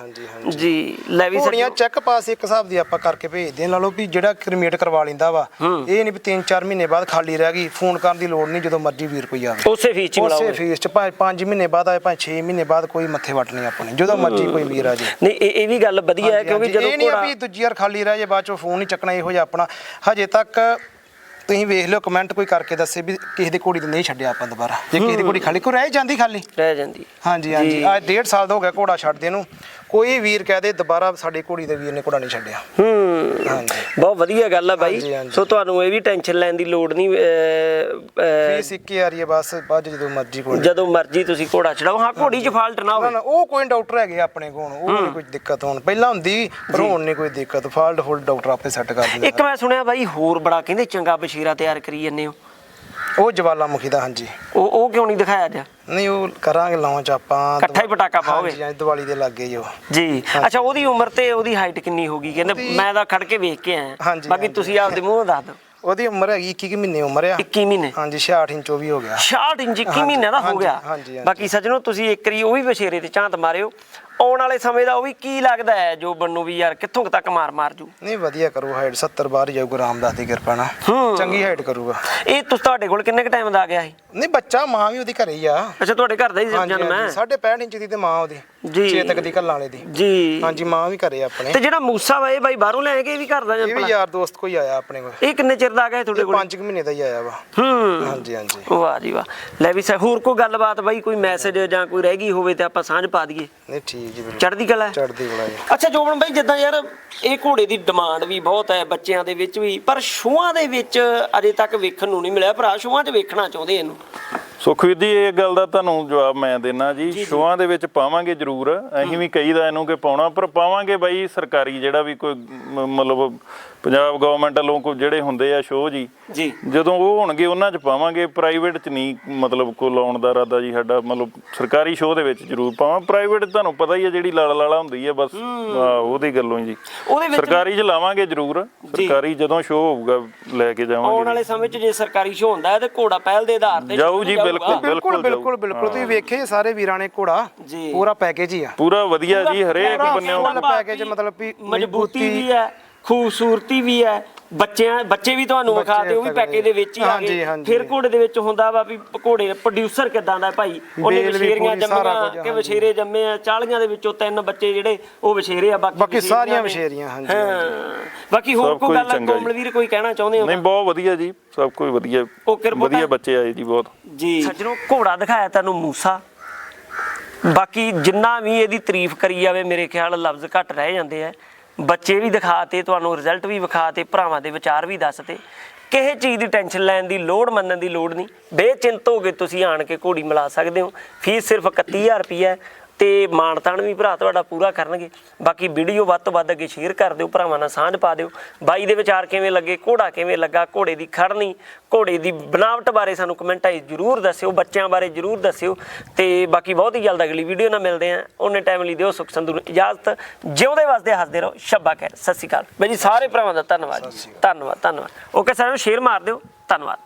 ਜੀ ਲੈ ਵੀ ਸਰ ਚੈੱਕ ਪਾਸ ਇੱਕ ਹਿਸਾਬ ਦੀ ਆਪਾਂ ਕਰਕੇ ਭੇਜਦੇ ਲਾ ਲਓ ਵੀ ਜਿਹੜਾ ਕ੍ਰੀਮੀਟ ਕਰਵਾ ਲੈਂਦਾ ਵਾ ਇਹ ਨਹੀਂ ਵੀ 3-4 ਮਹੀਨੇ ਬਾਅਦ ਖਾਲੀ ਰਹਿ ਗਈ। ਫੋਨ ਕਰਨ ਦੀ ਲੋੜ ਨਹੀਂ ਜਦੋਂ ਮਰਜ਼ੀ ਵੀਰ ਕੋਈ ਆਵੇ। ਉਸੇ ਫੀਸ ਚ ਮਿਲਾਓ ਉਸੇ ਫੀਸ ਚ। ਭਾਵੇਂ 5 ਮਹੀਨੇ ਬਾਅਦ ਆਏ ਭਾਵੇਂ 6 ਮਹੀਨੇ ਬਾਅਦ ਕੋਈ ਮੱਥੇ ਵੱਟ ਨਹੀਂ ਆਪਣੇ। ਜਦੋਂ ਮਰਜ਼ੀ ਕੋਈ ਵੀਰ ਆ ਜੇ। ਨਹੀਂ ਇਹ ਵੀ ਗੱਲ ਵਧੀਆ ਹੈ ਕਿਉਂਕਿ ਜਦੋਂ ਕੋੜਾ ਇਹ ਨਹੀਂ ਵੀ ਦੂਜੀ ਵਾਰ ਖਾਲੀ ਰਹਿ ਜੇ ਬਾਅਦ ਚੋਂ ਫੋਨ ਨਹੀਂ ਚੱਕਣਾ ਇਹੋ ਜਿਹਾ ਆਪਣਾ ਹਜੇ ਤੱਕ ਤੁਸੀਂ ਵੇਖ ਲਿਓ ਕਮੈਂਟ ਕੋਈ ਕਰਕੇ ਦੱਸੇ ਵੀ ਕਿਸੇ ਦੀ ਘੋੜੀ ਤੇ ਨਹੀਂ ਛੱਡਿਆ ਆਪਾਂ ਦੁਬਾਰਾ। ਜੇ ਕਿਸੇ ਦੀ ਘੋੜੀ ਖਾਲੀ ਕੋਈ ਰਹਿ ਜਾਂਦੀ ਖਾਲੀ? ਰਹਿ ਜਾਂਦੀ। ਹਾਂਜੀ ਹਾਂਜੀ। ਅੱਜ ਡੇਢ ਸਾਲ ਦਾ ਹੋ ਗਿਆ ਘੋੜਾ ਛੱਡਦੇ ਨੂੰ। ਕੋਈ ਵੀਰ ਕਹਦੇ ਦੁਬਾਰਾ ਸਾਡੀ ਘੋੜੀ ਦੇ ਵੀਰ ਨੇ ਘੋੜਾ ਨਹੀਂ ਛੱਡਿਆ। ਹੂੰ ਹਾਂਜੀ। ਬਹੁਤ ਵਧੀਆ ਗੱਲ ਆ ਬਾਈ। ਸੋ ਤੁਹਾਨੂੰ ਇਹ ਵੀ ਟੈਨਸ਼ਨ ਲੈਣ ਦੀ ਲੋੜ ਨਹੀਂ ਫੀਸ ਇੱਕ ਆ ਰਹੀ ਹੈ ਬਸ ਬਾਅਦ ਜਦੋਂ ਮਰਜ਼ੀ ਕੋਈ ਜਦੋਂ ਮਰਜ਼ੀ ਤੁਸੀਂ ਘੋੜਾ ਚੜਾਓ। ਹਾਂ ਘੋੜੀ 'ਚ ਫਾਲਟ ਨਾ ਹੋਵੇ। ਨਾ ਉਹ ਕੋਈ ਡਾਕਟਰ ਹੈਗੇ ਆਪਣੇ ਕੋਲ ਉਹ ਨਹੀਂ ਕੋਈ ਦਿੱਕਤ ਹੋਣ। ਪਹਿਲਾਂ ਹੁੰਦੀ ਪਰ ਹੁਣ ਨਹੀਂ ਕੋਈ ਦਿੱਕਤ। ਫਾਲਟ ਫੁੱਲ ਡਾਕਟਰ ਆਪੇ ਸੈੱਟ ਕਰ ਦਿੰਦੇ ਇੱਕ ਮੈਂ ਸੁਣਿਆ ਬਾਈ ਹੋਰ ਬੜਾ ਕਹਿੰਦੇ ਚੰਗਾ ਬਸ਼ੀਰਾ ਤਿਆਰ ਕਰੀ ਜੰਨੇ ਹੋ। ਉਹ ਜਵਾਲਾਮੁਖੀ ਦਾ ਹਾਂਜੀ। ਉਹ ਉਹ ਕਿਉਂ ਨਹੀਂ ਦਿਖਾਇਆ ਜਾ ਨਹੀਂ ਉਹ ਕਰਾਂਗੇ ਲਾਂਚ ਆਪਾਂ। ਇਕੱਠਾ ਹੀ ਪਟਾਕਾ ਪਾਓਗੇ? ਹਾਂਜੀ ਦੀਵਾਲੀ ਦੇ ਲੱਗੇ ਉਹ। ਜੀ। ਅੱਛਾ ਉਹਦੀ ਉਮਰ ਤੇ ਉਹਦੀ ਹਾਈਟ ਕਿੰਨੀ ਹੋਗੀ ਕਹਿੰਦੇ ਮੈਂ ਤਾਂ ਖੜ ਕੇ ਵੇਖ ਕੇ ਆਇਆ। ਹਾਂਜੀ, ਬਾਕੀ। ਤੁਸੀਂ ਆਪਦੇ ਮੂੰਹੋਂ ਦੱਸ ਦਿਓ। ਉਹਦੀ ਉਮਰ ਹੈਗੀ 21 ਕੁ ਮਹੀਨੇ ਉਮਰ ਆ। 21 ਮਹੀਨੇ? ਹਾਂਜੀ 66 ਇੰਚ ਉਹ ਵੀ ਹੋ ਗਿਆ। 66 ਇੰਚ 21 ਮਹੀਨਿਆਂ ਦਾ ਹੋ ਗਿਆ। ਬਾਕੀ ਸੱਜਣੋ ਤੁਸੀਂ ਇੱਕ ਵਾਰੀ ਉਹ ਵੀ ਬਸ਼ੇਰੇ ਤੇ ਝਾਂਤ ਮਾਰਿਓ। ਆਉਣ ਵਾਲੇ ਸਮੇਂ ਦਾ ਉਹ ਵੀ ਕੀ ਲੱਗਦਾ ਹੈ ਜੋ ਬੰਨੂ ਵੀ ਯਾਰ ਕਿੱਥੋਂ ਕੁ ਤੱਕ ਮਾਰ ਮਾਰ ਜੂ? ਨਹੀਂ ਵਧੀਆ ਕਰੂ ਹਾਈਟ 70 ਬਾਹਰ ਜਾਊਗਾ ਰਾਮਦਾਸ ਦੀ ਕਿਰਪਾ ਨਾਲ। ਚੰਗੀ ਹਾਈਟ ਕਰੂਗਾ। ਇਹ ਤੁਸੀਂ ਤੁਹਾਡੇ ਕੋਲ ਕਿੰਨੇ ਕ ਟਾਈਮ ਦਾ ਆ ਗਿਆ ਸੀ? ਨਹੀਂ ਬੱਚਾ ਮਾਂ ਵੀ ਉਹਦੀ ਘਰੇ ਹੀ ਆ। ਅੱਛਾ ਤੁਹਾਡੇ ਘਰ ਦਾ ਹੀ ਜਨਮ ਹੈ? 65 ਇੰਚ ਦੀ ਤੇ ਮਾਂ ਉਹਦੀ। ਜੀ। ਚੇਤਕ ਦੀ ਕੱਲਾਂ ਵਾਲੇ ਦੀ। ਜੀ। ਹਾਂਜੀ ਮਾਂ ਵੀ ਘਰੇ ਆਪਣੇ। ਤੇ ਜਿਹੜਾ ਮੂਸਾ ਵਾ ਇਹ ਬਾਈ ਬਾਹਰੋਂ ਲੈ ਕੇ ਇਹ ਵੀ ਘਰ ਦਾ ਇਹ ਵੀ ਜੰਪਲਾ ਯਾਰ ਦੋਸਤ ਕੋਈ ਆਇਆ ਆਪਣੇ ਕੋਲ। ਇਹ ਕਿੰਨੇ ਚਿਰ ਦਾ ਆ ਗਿਆ ਇਹ ਤੁਹਾਡੇ ਇਹ ਕੋਲ? 5 ਮਹੀਨੇ ਦਾ ਹੀ ਆਇਆ ਵਾ। ਹੂੰ। ਹਾਂਜੀ ਹਾਂਜੀ। ਵਾਹ ਜੀ ਵਾਹ। ਲੈ ਵੀ ਸਰ ਹੋਰ ਕੋਈ ਗੱਲਬਾਤ ਬਾਈ ਕੋਈ ਮੈਸੇਜ ਜਾਂ ਕੋਈ ਰਹਿ ਗਈ ਹੋਵੇ ਤੇ ਆਪਾਂ ਸਾਂਝ ਪਾ ਦਈਏ? ਨਹੀਂ ਠੀਕ ਜੀ ਬਿਲਕੁਲ। ਚੜ੍ਹਦੀ ਕਲਾ ਹੈ? ਚੜਦੀ ਬੜਾ ਜੀ। ਅੱਛਾ ਜੋਬਨ ਬਾਈ ਜਿੱਦਾਂ ਯਾਰ ਇਹ ਘੋੜੇ ਦੀ ਡਿਮਾਂਡ ਵੀ ਬਹੁਤ ਹੈ ਬੱਚਿਆਂ ਦੇ ਵਿੱਚ ਵੀ ਪਰ ਸ਼ੋਆਂ ਦੇ ਵਿੱਚ ਅਜੇ ਤੱਕ ਵੇਖਣ ਨੂੰ ਨਹੀਂ ਮਿਲਿਆ। ਭਰਾ ਸ਼ੋਆਂ 'ਚ ਵੇਖਣਾ ਚਾਹੁੰਦੇ ਇਹਨੂੰ? ਸੁਖਵੀਰ ਜੀ ਇਹ ਗੱਲ ਦਾ ਤੁਹਾਨੂੰ ਜਵਾਬ ਮੈਂ ਦੇਣਾ ਜੀ। ਸ਼ੋਆਂ ਦੇ ਵਿੱਚ ਪਾਵਾਂਗੇ ਜ਼ਰੂਰ। ਅਸੀਂ ਵੀ ਕਹੀਦਾ ਇਹਨੂੰ ਕਿ ਪਾਉਣਾ ਪਰ ਪਾਵਾਂਗੇ ਬਾਈ ਸਰਕਾਰੀ ਜਿਹੜਾ ਵੀ ਕੋਈ ਮਤਲਬ ਪੰਜਾਬ ਗਵਰਨਮੈਂਟ ਵੱਲੋਂ ਕੋਈ ਜਿਹੜੇ ਹੁੰਦੇ ਆ ਸ਼ੋਅ ਜੀ ਜੀ। ਜਦੋਂ ਉਹ ਹੋਣਗੇ ਉਹਨਾਂ 'ਚ ਪਾਵਾਂਗੇ ਪ੍ਰਾਈਵੇਟ 'ਚ ਨਹੀਂ ਮਤਲਬ ਕੋ ਲਾਉਣ ਦਾ ਇਰਾਦਾ ਜੀ ਸਾਡਾ ਮਤਲਬ ਸਰਕਾਰੀ ਸ਼ੋਅ ਦੇ ਵਿੱਚ ਜ਼ਰੂਰ ਪਾਵਾਂ। ਪ੍ਰਾਈਵੇਟ ਤੁਹਾਨੂੰ ਪਤਾ ਹੀ ਹੈ ਜਿਹੜੀ ਲਾਲਾ ਲਾਲਾ ਹੁੰਦੀ ਹੈ। ਬਸ ਉਹਦੀ ਗੱਲੋਂ ਜੀ। ਉਹਦੇ ਵਿੱਚ ਸਰਕਾਰੀ 'ਚ ਲਾਵਾਂਗੇ ਜ਼ਰੂਰ ਸਰਕਾਰੀ ਜਦੋਂ ਸ਼ੋਅ ਹੋਊਗਾ ਲੈ ਕੇ ਆਉਣ ਜਾਵਾਂਗੇ ਵਾਲੇ ਸਮੇਂ 'ਚ ਜੇ ਸਰਕਾਰੀ ਸ਼ੋਅ ਹੁੰਦਾ ਹੈ ਤੇ ਘੋੜਾ ਪਹਿਲ ਦੇ ਆਧਾਰ ਤੇ ਜਾਊ ਜੀ। ਬਿਲਕੁਲ। ਬਿਲਕੁਲ ਬਿਲਕੁਲ ਬਿਲਕੁਲ ਤੁਸੀਂ ਵੇਖੇ ਸਾਰੇ ਵੀਰਾਂ ਨੇ ਘੋੜਾ? ਜੀ। ਪੂਰਾ ਪੈਕੇਜ ਹੀ ਆ। ਪੂਰਾ ਵਧੀਆ ਜੀ ਹਰੇਕ ਬੰਨਿਓ package ਮਤਲਬ ਵੀ ਮਜ਼ਬੂਤੀ ਵੀ ਹੈ। ਖੂਬਸੂਰਤੀ ਵੀ ਹੈ ਬੱਚਿਆਂ ਬੱਚੇ ਵੀ ਤੁਹਾਨੂੰ ਬੱਚੇ ਵਿਖਾ ਤੇ ਉਹ ਵੀ। ਪੈਕੇ ਦੇ ਵਿੱਚ ਹੀ ਆ ਗਏ। ਫਿਰ ਘੋੜੇ ਦੇ ਵਿੱਚ ਹੁੰਦਾ ਵਾ ਵੀ ਘੋੜੇ ਪ੍ਰੋਡਿਊਸਰ ਕਿਦਾਂ ਦਾ ਭਾਈ ਉਹਨੇ ਬੇਲ ਵੀ ਵਛੇਰੀਆਂ ਪੂਰੀ, ਸਾਰਾ ਜੰਮੀਆਂ ਕਿ। ਵਛੇਰੇ ਜੰਮੇ ਆ 40 ਦੇ ਵਿੱਚੋਂ ਤਿੰਨ ਬੱਚੇ ਜਿਹੜੇ ਉਹ ਵਛੇਰੇ ਆ ਬਾਕੀ ਸਾਰੀਆਂ ਨੇ। ਵਛੇਰੀਆਂ, ਹਾਂਜੀ, ਹਾਂ। ਬਾਕੀ ਹੋਰ ਕੋਈ ਗੱਲ ਚੰਗਾ ਜੀ। ਕੋਮਲਵੀਰ ਕੋਈ ਕਹਿਣਾ ਚਾਹੁੰਦੇ ਹੋ ਨਹੀਂ ਬਹੁਤ ਵਧੀਆ ਜੀ ਸਭ ਕੁਝ ਵਧੀਆ ਵਧੀਆ। ਬੱਚੇ ਆਏ ਜੀ ਬਹੁਤ ਜੀ ਸੱਜਣੋ ਘੋੜਾ ਦਿਖਾਇਆ ਤੈਨੂੰ ਮੂਸਾ ਬਾਕੀ ਜਿੰਨਾ ਵੀ ਇਹਦੀ ਤਾਰੀਫ ਕਰੀ ਜਾਵੇ ਮੇਰੇ ਖਿਆਲ ਲਫ਼ਜ਼ ਘੱਟ ਰਹਿ ਜਾਂਦੇ ਆ ਬੱਚੇ ਵੀ ਦਿਖਾਤੇ, ਤੁਹਾਨੂੰ ਰਿਜ਼ਲਟ ਵੀ ਵਿਖਾਤੇ, ਭਰਾਵਾਂ ਦੇ ਵਿਚਾਰ ਵੀ ਦੱਸਤੇ। ਕਿਸੇ ਚੀਜ਼ ਦੀ ਟੈਨਸ਼ਨ ਲੈਣ ਦੀ ਲੋੜ, ਮੰਨਣ ਦੀ ਲੋੜ ਨਹੀਂ। ਬੇਚਿੰਤ ਹੋ ਕੇ ਤੁਸੀਂ ਆਣ ਕੇ ਘੋੜੀ ਮਿਲਾ ਸਕਦੇ ਹੋ। ਫੀਸ ਸਿਰਫ 31000 ਰੁਪਏ ਹੈ। ਤੇ ਮਾਨਤਾਨ ਵੀ ਭਰਾ ਤੁਹਾਡਾ ਪੂਰਾ ਕਰਨਗੇ। ਬਾਕੀ ਵੀਡੀਓ ਵੱਧ ਤੋਂ ਵੱਧ ਅੱਗੇ ਸ਼ੇਅਰ ਕਰ ਦਿਓ ਭਰਾਵਾਂ ਨਾਲ ਸਾਂਝ ਪਾ ਦਿਓ। ਬਾਈ ਦੇ ਵਿਚਾਰ ਕਿਵੇਂ ਲੱਗੇ ਘੋੜਾ ਕਿਵੇਂ ਲੱਗਾ ਘੋੜੇ ਦੀ ਖੜਨੀ ਘੋੜੇ ਦੀ ਬਣਾਵਟ ਬਾਰੇ ਸਾਨੂੰ ਕਮੈਂਟਾਂ 'ਚ ਜਰੂਰ ਦੱਸਿਓ ਬੱਚਿਆਂ ਬਾਰੇ ਜਰੂਰ ਦੱਸਿਓ। ਤੇ ਬਾਕੀ ਬਹੁਤ ਹੀ ਜਲਦ ਅਗਲੀ ਵੀਡੀਓ ਨਾਲ ਮਿਲਦੇ ਆਂ ਉਹਨੇ ਟਾਈਮ ਲਈ ਦਿਓ ਸੁਖ ਸੰਧੂ ਨੂੰ ਇਜਾਜ਼ਤ। ਜਿਉਂਦੇ ਵਸਦੇ ਹੱਸਦੇ ਰਹੋ। ਸ਼ੱਬਾ ਖੈਰ। ਸਤਿ ਸ਼੍ਰੀ ਅਕਾਲ। ਬਾਈ ਜੀ ਸਾਰੇ ਭਰਾਵਾਂ ਦਾ ਧੰਨਵਾਦ ਧੰਨਵਾਦ ਧੰਨਵਾਦ। ਓਕੇ ਸਾਰਿਆਂ ਨੂੰ ਸ਼ੇਅਰ ਮਾਰ ਦਿਓ। ਧੰਨਵਾਦ।